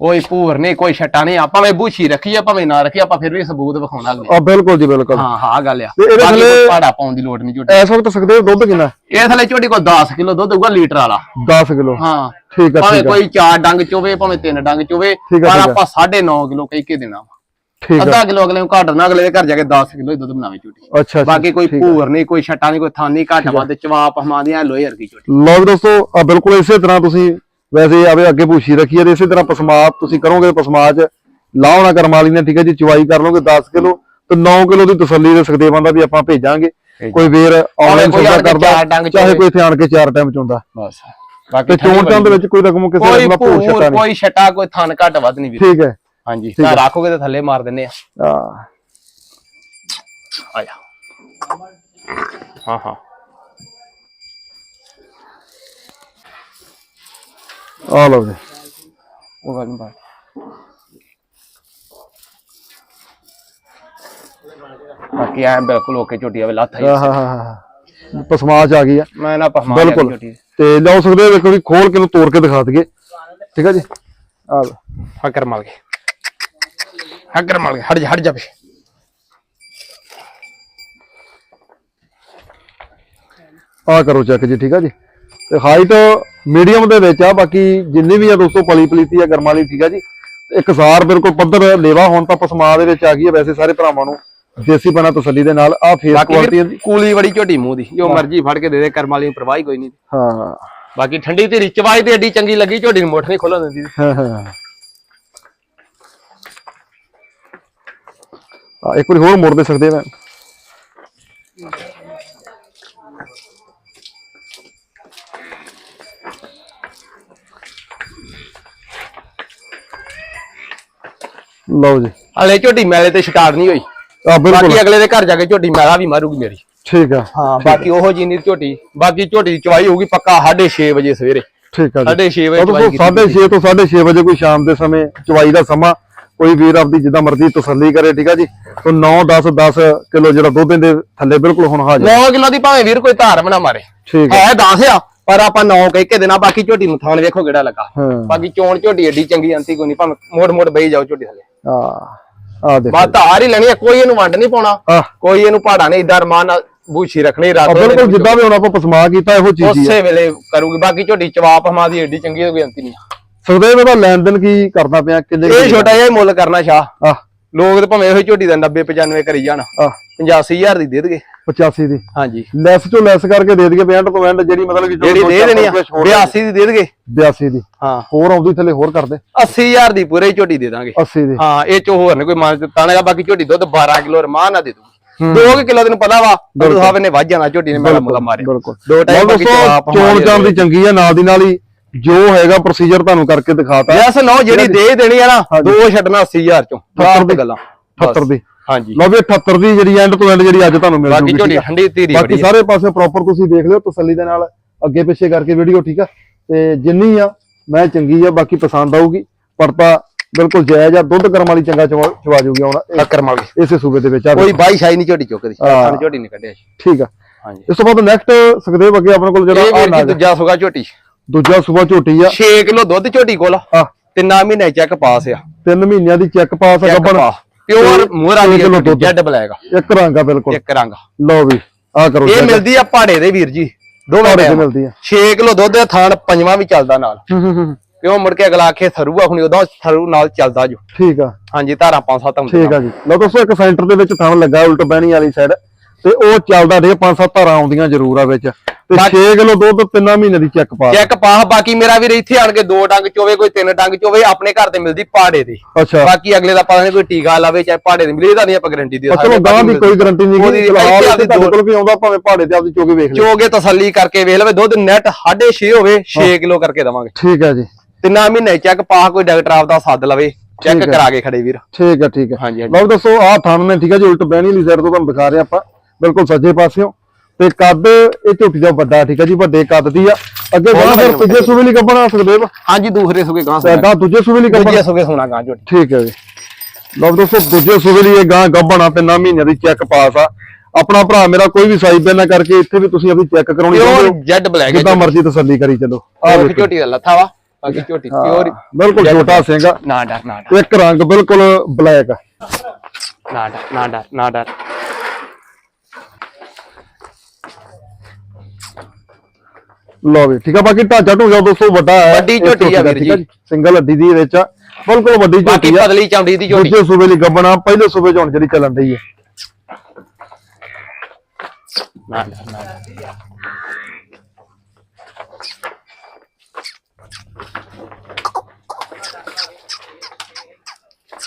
ਕੋਈ ਭੂਰ ਨਹੀਂ ਕੋਈ ਛਟਾ ਨਹੀਂ ਆਪਾਂ ਭਾਵੇਂ ਬੂਸ਼ੀ ਰੱਖੀ ਆ ਭਾਵੇਂ ਨਾ ਰੱਖੀ ਆਪਾਂ ਫਿਰ ਵੀ ਸਬੂਤ ਵਿਖਾਉਣਾ ਅਗਲੇ ਆ ਬਿਲਕੁਲ ਜੀ ਬਿਲਕੁਲ। ਹਾਂ ਹਾਂ ਗੱਲ ਆ। ਤੇ ਇਹਦੇ ਬਾਕੀ ਥੱਲੇ- ਕੋਈ ਪਾੜਾ ਪਾਉਣ ਦੀ ਲੋੜ ਨਹੀਂ ਝੋਟੀ। ਇਸ ਵਕਤ ਸਕਦੇ ਹੋ ਦੁੱਧ ਕਿੰਨਾ? ਇਹ ਥਲੇ ਝੋਟੀ ਕੋਲ 10 ਕਿਲੋ ਦੁੱਧ ਹੋਊਗਾ ਲੀਟਰ ਵਾਲਾ। 10 ਕਿਲੋ। ਹਾਂ। ਠੀਕ ਆ ਭਾਵੇਂ ਠੀਕ ਆ। ਕੋਈ 4 ਡੰਗ ਚੋਵੇ ਭਾਵੇਂ 3 ਡੰਗ ਚੋਵੇ ਠੀਕ ਆ, ਪਰ ਠੀਕ ਆ। ਆਪਾਂ 9.5 ਕਿਲੋ ਕਹਿ ਕੇ ਦੇਣਾ ਵਾ। ਠੀਕ ਆ। ਅੱਧਾ ਕਿਲੋ ਅਗਲੇ ਨੂੰ ਘੱਟ ਨਾ ਅਗਲੇ ਦੇ ਘਰ ਜਾ ਕੇ 10 ਕਿਲੋ ਹੀ ਦੁੱਧ ਬਣਾਵੇ ਝੋਟੀ। ਅੱਛਾ ਅੱਛਾ, ਬਾਕੀ ਕੋਈ। ਭੂਰ ਨਹੀਂ ਕੋਈ ਛਟਾ ਨਹੀਂ ਕੋਈ ਥਾਨੀ ਘੱਟ ਵੱਧ ਚਵਾਪ ਹਮਾਦੀਆਂ ਲੋਹੇ ਵਰਗੀ ਝੋਟੀ। ਲਓ ਵੀ ਦੋਸਤੋ ਆ ਬਿਲਕੁਲ ਇਸੇ ਤਰ੍ਹਾਂ ਤੁਸੀਂ ਵੈਸੇ ਆਵੇ ਅੱਗੇ ਭੂਸ਼ੀ ਰੱਖੀ ਹੈ ਤੇ ਇਸੇ ਤਰ੍ਹਾਂ ਪਸਮਾਤ ਤੁਸੀਂ ਕਰੋਗੇ ਪਸਮਾ ਚ ਨਾ ਕਰਮ ਵਾਲੀ ਨੇ ਠੀਕ ਹੈ ਜੀ ਚਵਾਈ ਕਰ ਲਓਗੇ 10 ਕਿਲੋ ਤੇ 9 ਕਿਲੋ ਦੀ ਤਸੱਲੀ ਦੇ ਸਕਦੇਵਾਂ ਦਾ ਵੀ ਆਪਾਂ ਭੇਜਾਂਗੇ। ਕੋਈ ਵੀਰ ਆਨਲਾਈਨ ਸੌਦਾ ਕਰਦਾ ਚਾਹੇ। ਕੋਈ ਇੱਥੇ ਆਣ ਕੇ ਚਾਰ ਟਾਈਮ ਚੋਂਦਾ। ਬਸ। ਬਾਕੀ ਚੋਣ ਚਾਂ ਦੇ ਵਿੱਚ ਕੋਈ ਰਕਮ ਕਿਸੇ ਰਕਮ ਦਾ ਭੂਰ ਛੱਟਾ ਨਹੀਂ। ਕੋਈ ਛਟਾ ਕੋਈ ਥਣ ਘੱਟ ਵੱਧ ਨਹੀਂ ਵੀਰ। ਠੀਕ ਹੈ। ਹਾਂਜੀ ਤਾਂ ਰੱਖੋਗੇ ਤੇ ਥੱਲੇ ਮਾਰ ਦਿੰਨੇ ਆ। ਆ ਆ ਜਾ ਹਾਂ ਹਾਂ। ਆ ਲਓ ਜੀ ਉਹ ਗੱਲ ਬਾਤ ਬਾਕੀ ਐ ਬਿਲਕੁਲ ਓਕੇ ਝੋਟੀ ਆਵੇ ਲੱਥ ਆਈ ਹਾਂ ਹਾਂ ਹਾਂ ਪਸਮਾ ਚ ਆ ਗਈ ਆ ਮੈਂ ਨਾ ਪਹਮਾ ਬਿਲਕੁਲ ਤੇ ਲਿਆਓ ਸਕਦੇ ਵੇਖੋ ਵੀ ਖੋਲ ਕੇ ਨੂੰ ਤੋੜ ਕੇ ਦਿਖਾ ਦਈਏ ਠੀਕ ਹੈ ਜੀ ਆ ਲਓ ਹਕਰ ਮਲ ਗਏ ਹਕਰ ਮਲ ਗਏ ਹਟ ਜਾ ਹਟ ਜਾ ਪਿੱਛੇ ਆ ਕਰੋ ਚੈੱਕ ਜੀ ਠੀਕ ਆ ਜੀ ਤੇ ਹਾਈਟ ਮੀਡੀਅਮ ਦੇ ਵਿੱਚ ਆ ਬਾਕੀ ਜਿੰਨੀ ਵੀ ਆ ਦੋਸਤੋ ਪਲੀ ਪਲੀਤੀ ਆ ਗਰਮਾ ਲਈ ਠੀਕ ਆ ਜੀ। ਇਕਸਾਰ ਬਿਲਕੁਲ ਪੱਧਰ ਲੇਵਾ ਹੁਣ ਤਾਂ ਪਸਮਾ ਦੇ ਵਿੱਚ ਆ ਗਈ ਹੈ ਵੈਸੇ ਸਾਰੇ ਭਰਾਵਾਂ ਨੂੰ ਦੇਸੀ ਬਣਾ ਤਸੱਲੀ ਦੇ ਨਾਲ ਆ ਫੇਸ ਕੁਆਲਿਟੀ ਵੀਰ ਕੂਲੀ ਬੜੀ ਝੋਟੀ ਮੂੰਹ ਦੀ ਜੋ ਮਰਜ਼ੀ ਫੜ ਕੇ ਦੇ ਦੇ ਕਰਮ ਵਾਲੀ ਪਰਵਾਹ ਹੀ ਕੋਈ ਨਹੀਂ। ਹਾਂ ਬਾਕੀ ਠੰਡੀ ਤੇ ਰਿਚਵਾਈ ਤੇ ਏਡੀ ਚੰਗੀ ਲੱਗੀ ਝੋਟੀ ਨੂੰ ਮੁੱਠ ਨਹੀਂ ਖੋਲਣ ਦਿੰਦੀ। ਹਾਂ ਹਾਂ। ਆ ਇੱਕ ਵਾਰੀ ਹੋਰ ਮੋੜ ਦੇ ਸਕਦੇ ਆ ਲਓ ਜੀ। ਹਲੇ ਝੋਟੀ ਮੈਲੇ ਤੇ ਸਟਾਰਟ ਨਹੀਂ ਹੋਈ। ਆ ਬਿਲਕੁਲ। ਬਾਕੀ ਅਗਲੇ ਦੇ ਘਰ ਜਾ ਕੇ ਝੋਟੀ ਮੈਲਾ ਵੀ ਮਾਰੂਗੀ ਮੇਰੀ। ਠੀਕ ਆ। ਹਾਂ ਬਾਕੀ ਉਹੋ ਜੀ ਨਹੀਂ ਝੋਟੀ ਬਾਕੀ ਝੋਟੀ ਦੀ ਚਵਾਈ ਹੋਊਗੀ ਪੱਕਾ 6:30 ਵਜੇ ਸਵੇਰੇ। ਠੀਕ ਆ ਜੀ। 6:30 ਵਜੇ ਉਹ ਚਵਾਈ ਤੋਂ ਕੀਤੀ 6:30 ਤੋਂ 6:30 ਵਜੇ ਕੋਈ ਸ਼ਾਮ ਦੇ ਸਮੇਂ ਚਵਾਈ ਦਾ ਸਮਾਂ ਕੋਈ ਵੀਰ ਆਪਦੀ ਜਿੱਦਾਂ ਮਰਜ਼ੀ ਤਸੱਲੀ ਕਰੇ ਠੀਕ ਆ ਜੀ? ਤੋਂ 9 10 10 ਕਿਲੋ ਜਿਹੜਾ ਦੁੱਧ ਦੇ ਥੱਲੇ ਬਿਲਕੁਲ ਹੁਣ ਹਾਜ਼ਰ 9 ਕਿਲੋ ਦੀ ਭਾਵੇਂ ਵੀਰ ਕੋਈ ਧਾਰ ਬਣਾ ਮਾਰੇ। ਠੀਕ ਆ। ਹੈ 10 ਆ ਪਰ ਆਪਾਂ 9 ਕਹਿ ਕੇ ਦੇਣਾ ਬਾਕੀ ਝੋਟੀ ਨੂੰ ਥਾਣ ਵੇਖੋ ਕਿਹੜਾ ਲੱਗਾ। ਹਾਂ। ਬਾਕੀ ਚੋਣ ਝੋਟੀ ਏਡੀ ਚੰਗੀ ਅੰਤੀ ਕੋਈ ਨਹੀਂ ਭਾਵੇਂ ਮੋੜ ਮੋੜ ਬਈ ਜਾਓ ਝੋਟੀ ਥੱਲੇ। ਆ ਆ ਦੇਖੋ। ਬਸ ਧਾਰ ਹੀ ਲੈਣੀ ਆ ਕੋਈ ਇਹਨੂੰ ਵੰਡ ਨਹੀਂ ਪਾਉਣਾ। ਕੋਈ ਇਹਨੂੰ ਪਹਾੜਾ ਨਹੀਂ ਇਦਾਂ ਰਮਾਨ ਨਾਲ ਬੂਛੀ ਰੱਖਣੀ ਰਾਤ ਆ ਬਿਲਕੁਲ ਜਿੱਦਾਂ ਵੀ ਹੁਣ ਆਪਾਂ ਪਸਮਾ ਕੀਤਾ ਇਹੋ ਚੀਜ਼ ਹੀ ਆ। ਉਸੇ ਵੇਲੇ ਕਰੂਗੀ ਬਾਕੀ ਝੋਟੀ ਚਵਾਪ ਹਮਾਦੀ ਏਡੀ ਚੰਗੀ ਗਈ ਅੰਤੀ ਨਹੀਂ ਸੁਖਦੇਵ ਇਹਦਾ ਲੈਣ ਦੇਣ ਕੀ ਕਰਨਾ ਪਿਆ ਕਿੰਨੇ ਇਹ ਛੋਟਾ ਜਿਹਾ ਮੁੱਲ ਕਰਨਾ ਸ਼ਾਹ। ਆ ਲੋਕ ਤੇ ਭਾਵੇਂ ਇਹੋ ਹੀ ਝੋਟੀ ਦਾ 90 95 ਕਰੀ ਜਾਣ। ਆ 85000 ਦੀ ਦੇ ਦੇਗੇ। 85 ਦੀ। ਹਾਂਜੀ। ਲੈਸ ਚੋਂ ਲੈਸ ਕਰਕੇ ਦੇ ਦਈਏ 65 ਤੋਂ ਐਂਡ ਜਿਹੜੀ ਮਤਲਬ ਕਿ ਜਿਹੜੀ ਦੇ ਦੇਣੀ ਆ 82 ਦੀ ਦੇ ਦੇਗੇ। 82 ਦੀ। ਹਾਂ। ਹੋਰ ਆਉਂਦੀ ਥੱਲੇ ਹੋਰ ਕਰ ਦੇ। 80000 ਦੀ ਪੂਰੇ ਝੋਟੀ ਦੇ ਦਾਂਗੇ। 80 ਦੀ। ਹਾਂ ਇਹ ਚ ਹੋਰ ਨੇ ਕੋਈ ਮਾਨ ਤਾਣੇਗਾ ਬਾਕੀ ਝੋਟੀ ਦੁੱਧ 12 ਕਿਲੋ ਰਮਾਨ ਨਾ ਦੇ। ਦੂਗੀ। 2 ਕਿਲੋ ਤੈਨੂੰ ਪਤਾ ਵਾ ਗੁਰੂ ਸਾਹਿਬ ਨੇ ਵੱਜ ਜਾਣਾ ਝੋਟੀ ਨੇ ਮੇਰਾ ਮੁੱਲਾ ਮਾਰਿਆ। ਬਿਲਕੁਲ। ਦੋ ਟਾਈਮ ਬਾਕੀ ਚਾਣ ਦੀ ਚੰਗੀ ਆ ਨਾਲ ਦੀ ਨਾਲ ਹੀ ਜੋ ਹੈਗਾ ਪ੍ਰੋਸੀਜਰ ਤੁਹਾਨੂੰ ਕਰਕੇ ਦਿਖਾਤਾ। ਯਸ ਨੋ ਜਿਹੜੀ ਦੇ ਦੇਣੀ ਆ ਨਾ ਦੋ ਛੱਡਣਾ 80000 ਚੋਂ। ਬਾਹਰ ਦੀ। ਗੱਲਾਂ। 78 ਦੀ। ਹਾਂਜੀ। ਲਓ ਵੀ 78 ਦੀ ਜਿਹੜੀ ਐਂਡ ਤੋਂ ਐਂਡ ਜਿਹੜੀ ਅੱਜ ਤੁਹਾਨੂੰ ਮਿਲ ਬਾਕੀ ਜੂਗੀ ਝੋਟੀ ਠੀਕ ਆ? ਠੰਡੀ ਧੀਰੀ ਬਾਕੀ। ਸਾਰੇ ਪਾਸੇ ਪ੍ਰੋਪਰ ਤੁਸੀਂ ਦੇਖ ਲਿਓ ਤਸੱਲੀ ਦੇ ਨਾਲ ਅੱਗੇ ਪਿੱਛੇ ਕਰਕੇ ਵੀਡੀਓ ਠੀਕ ਆ? ਤੇ ਜਿੰਨੀ ਆ ਮੈਂ ਚੰਗੀ ਆ ਬਾਕੀ ਪਸੰਦ ਆਊਗੀ। ਪਰ ਤਾਂ ਬਿਲਕੁਲ ਜਾਇਜ਼ ਆ ਦੁੱਧ ਕਰਮ ਵਾਲੀ ਚੰਗਾ ਚਵਾ ਜੂਗੀ ਆਉਣਾ ਟੱਕਰ ਮਾਰ ਗਈ ਇਸੇ ਸੂਬੇ ਦੇ ਵਿੱਚ ਆ ਕੋਈ ਬਾਈ ਸ਼ਾਈ ਨਹੀਂ ਝੋਟੀ ਚੁੱਕਦੀ। ਖਾਣ ਝੋਟੀ ਨਹੀਂ ਕੱਢਿਆ। ਠੀਕ ਆ। ਹਾਂਜੀ। ਇਸ ਤੋਂ ਬਾਅਦ ਨੈਕਸਟ ਸੁਖਦੇਵ ਅੱਗੇ ਆਪਣੇ ਕੋਲ ਜਿਹੜਾ ਆ। ਨਾਗ ਦੂਜਾ ਸੁਗਾ ਝੋਟੀ। ਦੂਜਾ ਸੂਬਾ ਝੋਟੀ ਆ। 6 ਕਿਲੋ ਦੁੱਧ ਝੋਟੀ ਕੋਲ ਆ। ਤਿੰਨਾਂ ਮਹੀਨੇ ਚੈੱਕ ਪਾਸ ਆ। ਤਿੰਨ ਮਹੀਨਿਆਂ ਦੀ ਚੈੱਕ ਪਾਸ ਆ ਗੱਬਣ। ਪਿਓਰ ਮੂਹਰ ਦੁੱਧ। ਜੈਡ ਬਲੈਕ ਇੱਕ ਰੰਗ ਆ ਬਿਲਕੁਲ। ਇੱਕ ਰੰਗ ਲਓ ਵੀ ਆ ਕਰੋ ਇਹ। ਮਿਲਦੀ ਆ ਪਹਾੜੇ ਦੇ ਵੀਰ ਜੀ। ਦੋਵੇਂ ਟਾਈਮ ਮਿਲਦੀ ਆ। 6 ਕਿਲੋ ਦੁੱਧ ਦਾ ਥਾਣ ਪੰਜਵਾਂ ਵੀ ਚੱਲਦਾ ਨਾਲ। ਹੂੰ, ਹੂੰ, ਹੂੰ। ਕਿਉਂ ਮੁੜ ਕੇ ਅਗਲਾ ਆਖੇ ਥਰੂਆ ਹੁਣੀ ਉਦੋਂ ਥਰੂ ਨਾਲ ਚੱਲਦਾ ਜੋ। ਠੀਕ ਆ। ਹਾਂਜੀ ਧਾਰਾਂ ਪੰਜ ਸੱਤ ਹੁੰਦੀਆਂ ਠੀਕ ਆ ਜੀ। ਲਓ ਦੋਸਤੋ ਇੱਕ ਸੈਂਟਰ ਦੇ ਵਿੱਚ ਥਣ ਲੱਗਾ ਉਲਟ ਬਹਿਣੀ ਵਾਲੀ ਸਾਈਡ ਤੇ ਉਹ ਚੱਲਦਾ ਡੇ ਪੰਜ ਸੱਤ ਧਾਰਾਂ ਆਉਂਦੀਆਂ ਜ਼ਰੂਰ ਆ ਵਿੱਚ। ਤੇ 6 ਕਿਲੋ ਦੁੱਧ ਤਿੰਨਾਂ ਮਹੀਨੇ ਦੀ ਚੈੱਕ ਪਾਸ ਚੈੱਕ ਪਾਹ ਬਾਕੀ ਮੇਰਾ ਵੀਰ ਇੱਥੇ ਆਣ ਕੇ ਦੋ ਡੰਗ ਚੋਵੇ ਕੋਈ ਤਿੰਨ ਡੰਗ ਚੋਵੇ ਆਪਣੇ ਘਰ ਤੇ ਮਿਲਦੀ ਪਹਾੜੇ ਦੀ। ਅੱਛਾ। ਬਾਕੀ ਅਗਲੇ ਦਾ ਪਤਾ ਨਹੀਂ ਕੋਈ ਟੀਕਾ ਲਾਵੇ ਚਾਹੇ ਪਹਾੜੇ ਦੀ ਮਿਲੇ ਇਹਦਾ ਨਹੀਂ ਆਪਾਂ ਗਾਰੰਟੀ ਦੇ ਆ ਚਲੋ ਗਾਂ ਦੀ ਕੋਈ ਗਾਰੰਟੀ ਨਹੀਂ ਕਿ ਤੁਹਾਡੇ ਦੋ- ਕੋਲ ਵੀ ਆਉਂਦਾ ਭਾਵੇਂ ਪਹਾੜੇ ਤੇ ਆਪਦੀ ਚੋਕੇ ਵੇਖ ਲਿਓ ਚੋਗੇ ਤਸੱਲੀ ਕਰਕੇ ਵੇਖ ਲਵੇ ਦੁੱਧ ਨੈਟ 6.5 ਹੋਵੇ 6 ਕਿਲੋ ਕਰਕੇ ਦਵਾਂਗੇ। ਠੀਕ ਆ ਜੀ। ਤਿੰਨਾਂ ਮਹੀਨੇ ਚੈੱਕ ਪਾਹ ਕੋਈ ਡਾਕਟਰ ਆਪਦਾ ਸੱਦ ਲਵੇ ਚੈੱਕ ਹੈ। ਕਰਾ ਕੇ ਖੜੇ ਵੀਰ। ਠੀਕ ਆ ਠੀਕ ਆ ਹਾਂਜੀ ਹਾਂਜੀ। ਲਓ ਦੱਸੋ ਆਹ ਥਣ ਨੇ ਠੀਕ ਆ ਜੀ ਉਲਟ ਬਹਿਣੀ ਵਾਲੀ ਸਾਈਡ ਤੋਂ ਤੁਹਾਨੂੰ ਦਿਖਾ ਰਹੇ ਆਪਾਂ। ਬਿਲਕੁਲ ਸੱਜੇ ਪਾਸਿਓਂ। ਤੇ ਕੱਦ ਇਹ ਝੋਟੀ ਦਾ ਵੱਡਾ ਠੀਕ ਆ ਜੀ ਵੱਡੇ ਕੱਦ ਦੀ ਆ। ਅੱਗੇ ਗਾਂ ਫਿਰ ਤੀਜੇ ਸੂਬੇ ਲਈ ਕੱਪਣਾ ਸੁਖਦੇਵ ਹਾਂਜੀ ਦੂਸਰੇ ਸੁਗੇ ਗਾਂ ਤੇ ਗਾਂ ਦੂਜੇ ਸੂਬੇ ਲਈ ਕੱਪਣਾ ਦੂਜੇ ਸੁਗੇ ਸੁਣਾ ਗਾਂ ਝੋਟੀ। ਠੀਕ ਹੈ ਜੀ। ਲਓ ਦੋਸਤੋ ਦੂਜੇ ਸੂਬੇ ਲਈ ਇਹ ਗਾਂ ਗੱਭਣਾ ਤੇ ਨਾ ਮਹੀਨਿਆਂ ਦੀ ਚੈੱਕ ਪਾਸ ਆ। ਆਪਣਾ ਭਰਾ ਮੇਰਾ ਕੋਈ ਵੀ ਸਾਈਜ਼ ਬੈਨਾ ਕਰਕੇ ਇੱਥੇ ਵੀ ਤੁਸੀਂ ਆਪਣੀ ਚੈੱਕ ਕਰਾਉਣੀ ਚਾਹੁੰਦੇ ਹੋ। ਜੈਡ ਬਲੈਕ ਜਿੱਦਾਂ ਮਰਜ਼ੀ ਤਸੱਲੀ ਕਰੀ ਚੱਲੋ। ਆ ਝੋਟੀ ਦਾ ਲੱਥਾ ਵਾ। ਬਾਕੀ ਝੋਟੀ ਪਿਓਰ ਬਿਲਕੁਲ ਛੋਟਾ ਸਿੰਘ ਨਾ ਡਰ ਨਾ ਡਰ। ਇੱਕ ਰੰਗ ਬਿਲਕੁਲ ਬਲੈਕ ਆ। ਨਾ ਡਰ ਨਾ ਡਰ ਨਾ ਡਰ। ਲਓ ਵੀ ਠੀਕ ਆ ਬਾਕੀ ਢਾਂਚਾ ਢੂੰਚਾ ਦੋਸਤੋ ਵੱਡਾ ਹੈ। ਵੱਡੀ ਝੋਟੀ ਆ ਦਾ, ਵੀਰ ਜੀ। ਸਿੰਗਲ ਹੱਡੀ ਦੀ ਵਿੱਚ ਆ। ਬਿਲਕੁਲ ਵੱਡੀ ਬਾਕੀ ਝੋਟੀ ਆ। ਪਤਲੀ ਚੌਂਡੀ ਦੀ ਝੋਟੀ। ਦੂਜੇ ਸੂਬੇ ਲਈ ਗੱਬਣਾ ਪਹਿਲੇ ਸੂਬੇ ਚ ਹੁਣ ਜਿਹੜੀ ਚੱਲਣ ਡਈ ਹੈ ਨਾ ਡਰ ਨਾ ਡਰ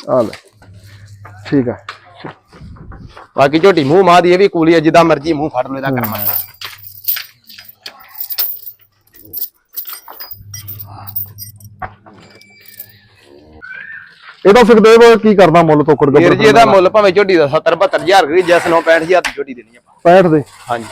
ਆ ਲੈ ਠੀਕ ਆ। ਬਾਕੀ ਝੋਟੀ ਮੂੰਹ ਮਾਂ ਦੀ ਇਹ ਵੀ ਕੂਲੀ ਆ ਜਿੱਦਾਂ ਮਰਜ਼ੀ ਮੂੰਹ ਫੜ ਲੋ ਇਹਦਾ ਕਰਮਾ ਇਹਦਾ ਸੁਖਦੇਵ ਕੀ ਕਰਦਾ ਮੁੱਲ ਤੋਕੜ ਵੀਰ ਗੱਬਰ ਜੀ ਇਹਦਾ ਮੁੱਲ ਭਾਵੇਂ ਝੋਟੀ ਦਾ 70 72000 ਕਰੀ ਜੈਸ 9 65000 ਦੀ ਝੋਟੀ ਦੇਣੀ ਆਪਾਂ। 65 ਦੇ। ਹਾਂਜੀ।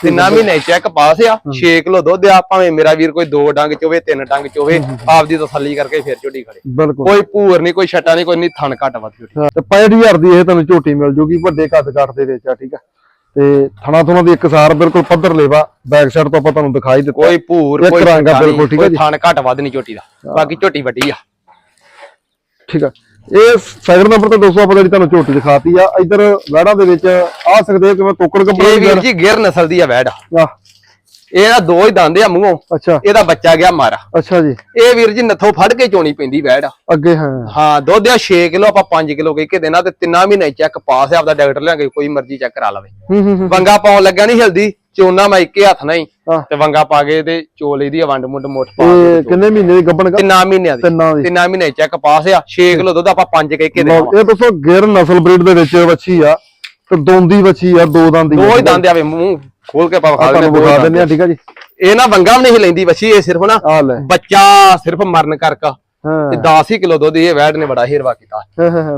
ਤਿੰਨਾਂ ਮਹੀਨੇ ਚੈੱਕ ਪਾਸ ਆ? 6 ਕਿਲੋ ਦੁੱਧ ਆ ਭਾਵੇਂ ਮੇਰਾ ਵੀਰ ਕੋਈ ਦੋ ਡੰਗ ਚੋਵੇ ਤਿੰਨ ਡੰਗ ਚੋਵੇ ਆਪਦੀ ਤਸੱਲੀ ਕਰਕੇ ਫਿਰ ਝੋਟੀ ਖੜੇ। ਕੋਈ ਭੂਰ ਨਹੀਂ ਕੋਈ ਛੱਟਾ ਨਹੀਂ ਕੋਈ ਨਹੀਂ ਥਣ ਘੱਟ ਵੱਧ ਝੋਟੀ। ਤੇ 65000 ਦੀ ਇਹ ਤੁਹਾਨੂੰ ਝੋਟੀ ਮਿਲ ਜੂਗੀ ਵੱਡੇ ਕੱਦ ਕੱਟ ਦੇ ਵਿੱਚ ਆ ਠੀਕ ਆ। ਤੇ ਥਣਾ ਥਣਾ ਦੀ ਇੱਕਸਾਰ ਬਿਲਕੁਲ ਪੱਧਰ ਲੇਵਾ ਬੈਕ ਸਾਈਡ ਤੋਂ ਆਪਾਂ ਤੁਹਾਨੂੰ ਦਿਖਾਈ ਦਿੱਤਾ। ਕੋਈ ਭੂਰ ਇੱਕ ਕੋਈ ਰੰਗ ਨੀ, ਬਿਲਕੁਲ, ਠੀਕ। ਥਣ ਘੱਟ ਵੱਧ ਨਹੀਂ ਝੋਟੀ ਦਾ। ਬਾਕੀ ਝੋਟੀ ਵੱਡੀ ਆ। ਠੀਕ ਆ। ਇਹ ਸੈਕਿੰਡ ਨੰਬਰ ਤੇ ਦੋਸਤੋ ਆਪਾਂ ਜਿਹੜੀ ਤੁਹਾਨੂੰ ਝੋਟੀ ਦਿਖਾਤੀ ਆ ਇਧਰ ਵਹਿੜਾਂ ਦੇ ਵਿੱਚ ਆ ਸਕਦੇ ਹੋ ਕਿਵੇਂ ਤੋਕੜ ਇਹ ਵੀਰ ਜੀ ਗਿਰ ਨਸਲ ਦੀ ਆ ਵੈੜ ਆ ਇਹਦਾ ਦੋ ਹੀ ਦੰਦ ਆ ਮੂੰਹੋਂ। ਅੱਛਾ। ਇਹਦਾ ਬੱਚਾ ਗਿਆ ਮਾਰਾ। ਅੱਛਾ ਜੀ। ਇਹ ਵੀਰ ਜੀ ਨੱਥੋਂ ਫੜ ਕੇ ਚੋਣੀ ਪੈਂਦੀ ਵੈੜ ਅੱਗੇ ਹਾਂ। ਹਾਂ ਦੁੱਧ ਆ 6 ਕਿਲੋ ਆਪਾਂ 5 ਕਿਲੋ ਕਹਿ ਕੇ ਦੇਣਾ ਤੇ ਤਿੰਨਾਂ ਮਹੀਨੇ ਚੈੱਕ ਪਾਸ ਆ ਆਪਦਾ ਡਾਕਟਰ ਲਿਆਂਗੇ ਕੋਈ ਮਰਜ਼ੀ ਚੈੱਕ ਕਰਾ ਲਵੇ। ਹੂੰ ਹੂੰ ਹੂੰ। ਵੰਗਾ ਪਾਉਣ ਲੱਗਾ ਨਹੀਂ ਹਿਲਦੀ। ਚੋਨਾ ਮੈਂ ਇੱਕੇ ਹੱਥ ਨਹੀਂ ਹਾਂ। ਤੇ ਵੰਗਾ ਪਾ ਕੇ ਤੇ ਚੋ ਲਈ ਦੀ ਆ ਵੰਡ ਮੁੰਡ ਮੁੱਠ ਪਾ ਇਹ ਕਿੰਨੇ ਮਹੀਨੇ ਦੀ ਗੱਬਣ ਤਿੰਨਾਂ ਮਹੀਨਿਆਂ ਦੀ। ਤਿੰਨਾਂ ਦੀ। ਤਿੰਨਾਂ ਮਹੀਨੇ ਚੈੱਕ ਪਾਸ ਆ। 6 ਕਿਲੋ ਦੁੱਧ ਆਪਾਂ 5 ਕਹਿ ਕੇ ਦੇਣਾ ਲਓ, ਇਹ ਦੋਸਤੋ ਗਿਰ ਨਸਲ ਬਰੀਡ ਦੇ ਵਿੱਚ ਵੱਛੀ ਆ ਤੇ ਦੋਂਦੀ ਵੱਛੀ ਆ ਦੋ ਦੰਦ ਦੀ ਦੋ ਹੀ ਦੰਦ ਆਵੇ ਮੂੰਹ ਖੋਲ ਕੇ ਪਾ ਆ ਖਾ ਤੁਹਾਨੂੰ ਵਿਖਾ ਦਿੰਦੇ। ਆ ਠੀਕ ਆ ਜੀ। ਇਹ ਨਾ ਵੰਗਾ ਵੀ ਨਹੀਂ ਲੈਂਦੀ ਬੱਚੀ ਇਹ ਸਿਰਫ ਨਾ ਆ ਲੈ। ਬੱਚਾ ਸਿਰਫ ਮਰਨ ਕਰਕੇ। ਤੇ 10 ਹੀ ਕਿਲੋ ਦੁੱਧ ਇਹ ਵੈੜ ਨੇ ਬੜਾ ਹੀਰਵਾ ਕੀਤਾ।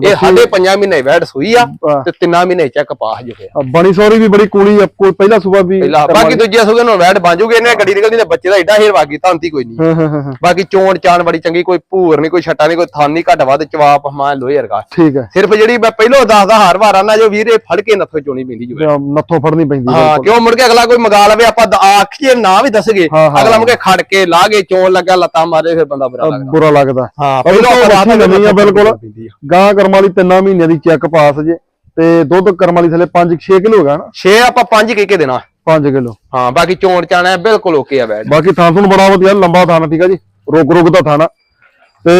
ਇਹ ਸਾਡੇ 5 ਮਹੀਨੇ ਵੈੜ ਸੂਈ ਆ। ਤੇ 3 ਮਹੀਨੇ ਚੱਕ ਪਾਹ ਜੁਗੇ ਆ ਬਣੀ ਸੌਰੀ ਵੀ ਬੜੀ ਕੂਲੀ ਆ ਕੋਈ ਪਹਿਲਾ ਸੂਬਾ ਵੀ ਬਾਕੀ ਦੂਜੇ ਸੁਗੇ ਨੂੰ ਵੈੜ ਬਾਂਜੂਗੇ ਇਹਨੇ ਗੱਡੀ ਨਿਕਲਦੀ ਤੇ ਬੱਚੇ ਦਾ ਏਡਾ ਹੀਰਵਾ ਕੀਤਾ ਹੁੰਦੀ ਕੋਈ ਨਹੀਂ। ਬਾਕੀ ਚੋਣ ਚਾਣ ਬੜੀ ਚੰਗੀ ਕੋਈ ਭੂਰ ਨਹੀਂ ਕੋਈ ਛੱਟਾ ਨਹੀਂ ਕੋਈ ਥਾਨ ਨਹੀਂ ਘੱਟ ਵੱਧ ਚਵਾਪ ਮਾਂ ਲੋਹੇ ਵਰਗਾ। ਠੀਕ ਹੈ। ਸਿਰਫ ਜਿਹੜੀ ਮੈਂ ਪਹਿਲੋਂ ਦੱਸਦਾ ਹਰ ਵਾਰ ਆਨਾ ਜੋ ਵੀਰੇ ਫੜ ਕੇ ਨੱਥੋਂ ਚੋਣੀ ਪੈਂਦੀ ਜੁਗੇ ਜਾਂ ਨੱਥੋਂ ਫੜਨੀ ਪੈਂਦੀ ਹਾਂ। ਕਿਉਂ ਮੁੜ ਕੇ ਅਗਲਾ ਕੋਈ ਮੰਗਾ ਲਵੇ ਆਪਾਂ ਦ- ਆਖ ਕੇ ਨਾ ਵੀ ਦੱਸਗੇ। ਅਗਲਾ ਮੁੜ ਕੇ ਖੜ ਕੇ ਲਾ ਕੇ ਚੋਣ ਲੱਗਾ ਲੱਤਾਂ ਮਾਰੇ ਫਿਰ ਬੰਦਾ ਬੁਰਾ ਲੱਗਦਾ। ਲੱਗਦਾ। ਹਾਂ ਪਹਿਲਾਂ ਦੱਸਦਾ ਨਵੀਂ ਆ ਬਿਲਕੁਲ। ਗਾਂ ਕਰਮ ਵਾਲੀ ਤਿੰਨਾਂ ਮਹੀਨਿਆਂ ਦੀ ਚੈੱਕ ਪਾਸ ਜੇ ਤੇ ਦੁੱਧ ਕਰਮ ਵਾਲੀ ਥਲੇ 5 6 ਕਿਲੋ ਹੈਗਾ ਨਾ? ਛੇ ਆਪਾਂ ਪੰਜ ਕਹਿ ਕੇ ਦੇਣਾ। 5 ਕਿਲੋ। ਹਾਂ ਬਾਕੀ ਚੋਣ ਚਾਣਾ ਬਿਲਕੁਲ ਓਕੇ ਆ ਬੈਡ ਬਾਕੀ ਥਾਂ ਤੁਹਾਨੂੰ ਬੜਾ ਵਧੀਆ ਲੰਬਾ ਥਾਣਾ ਠੀਕ ਆ ਜੀ? ਰੁਕ ਰੁਕ ਦਾ ਥਾਣਾ। ਤੇ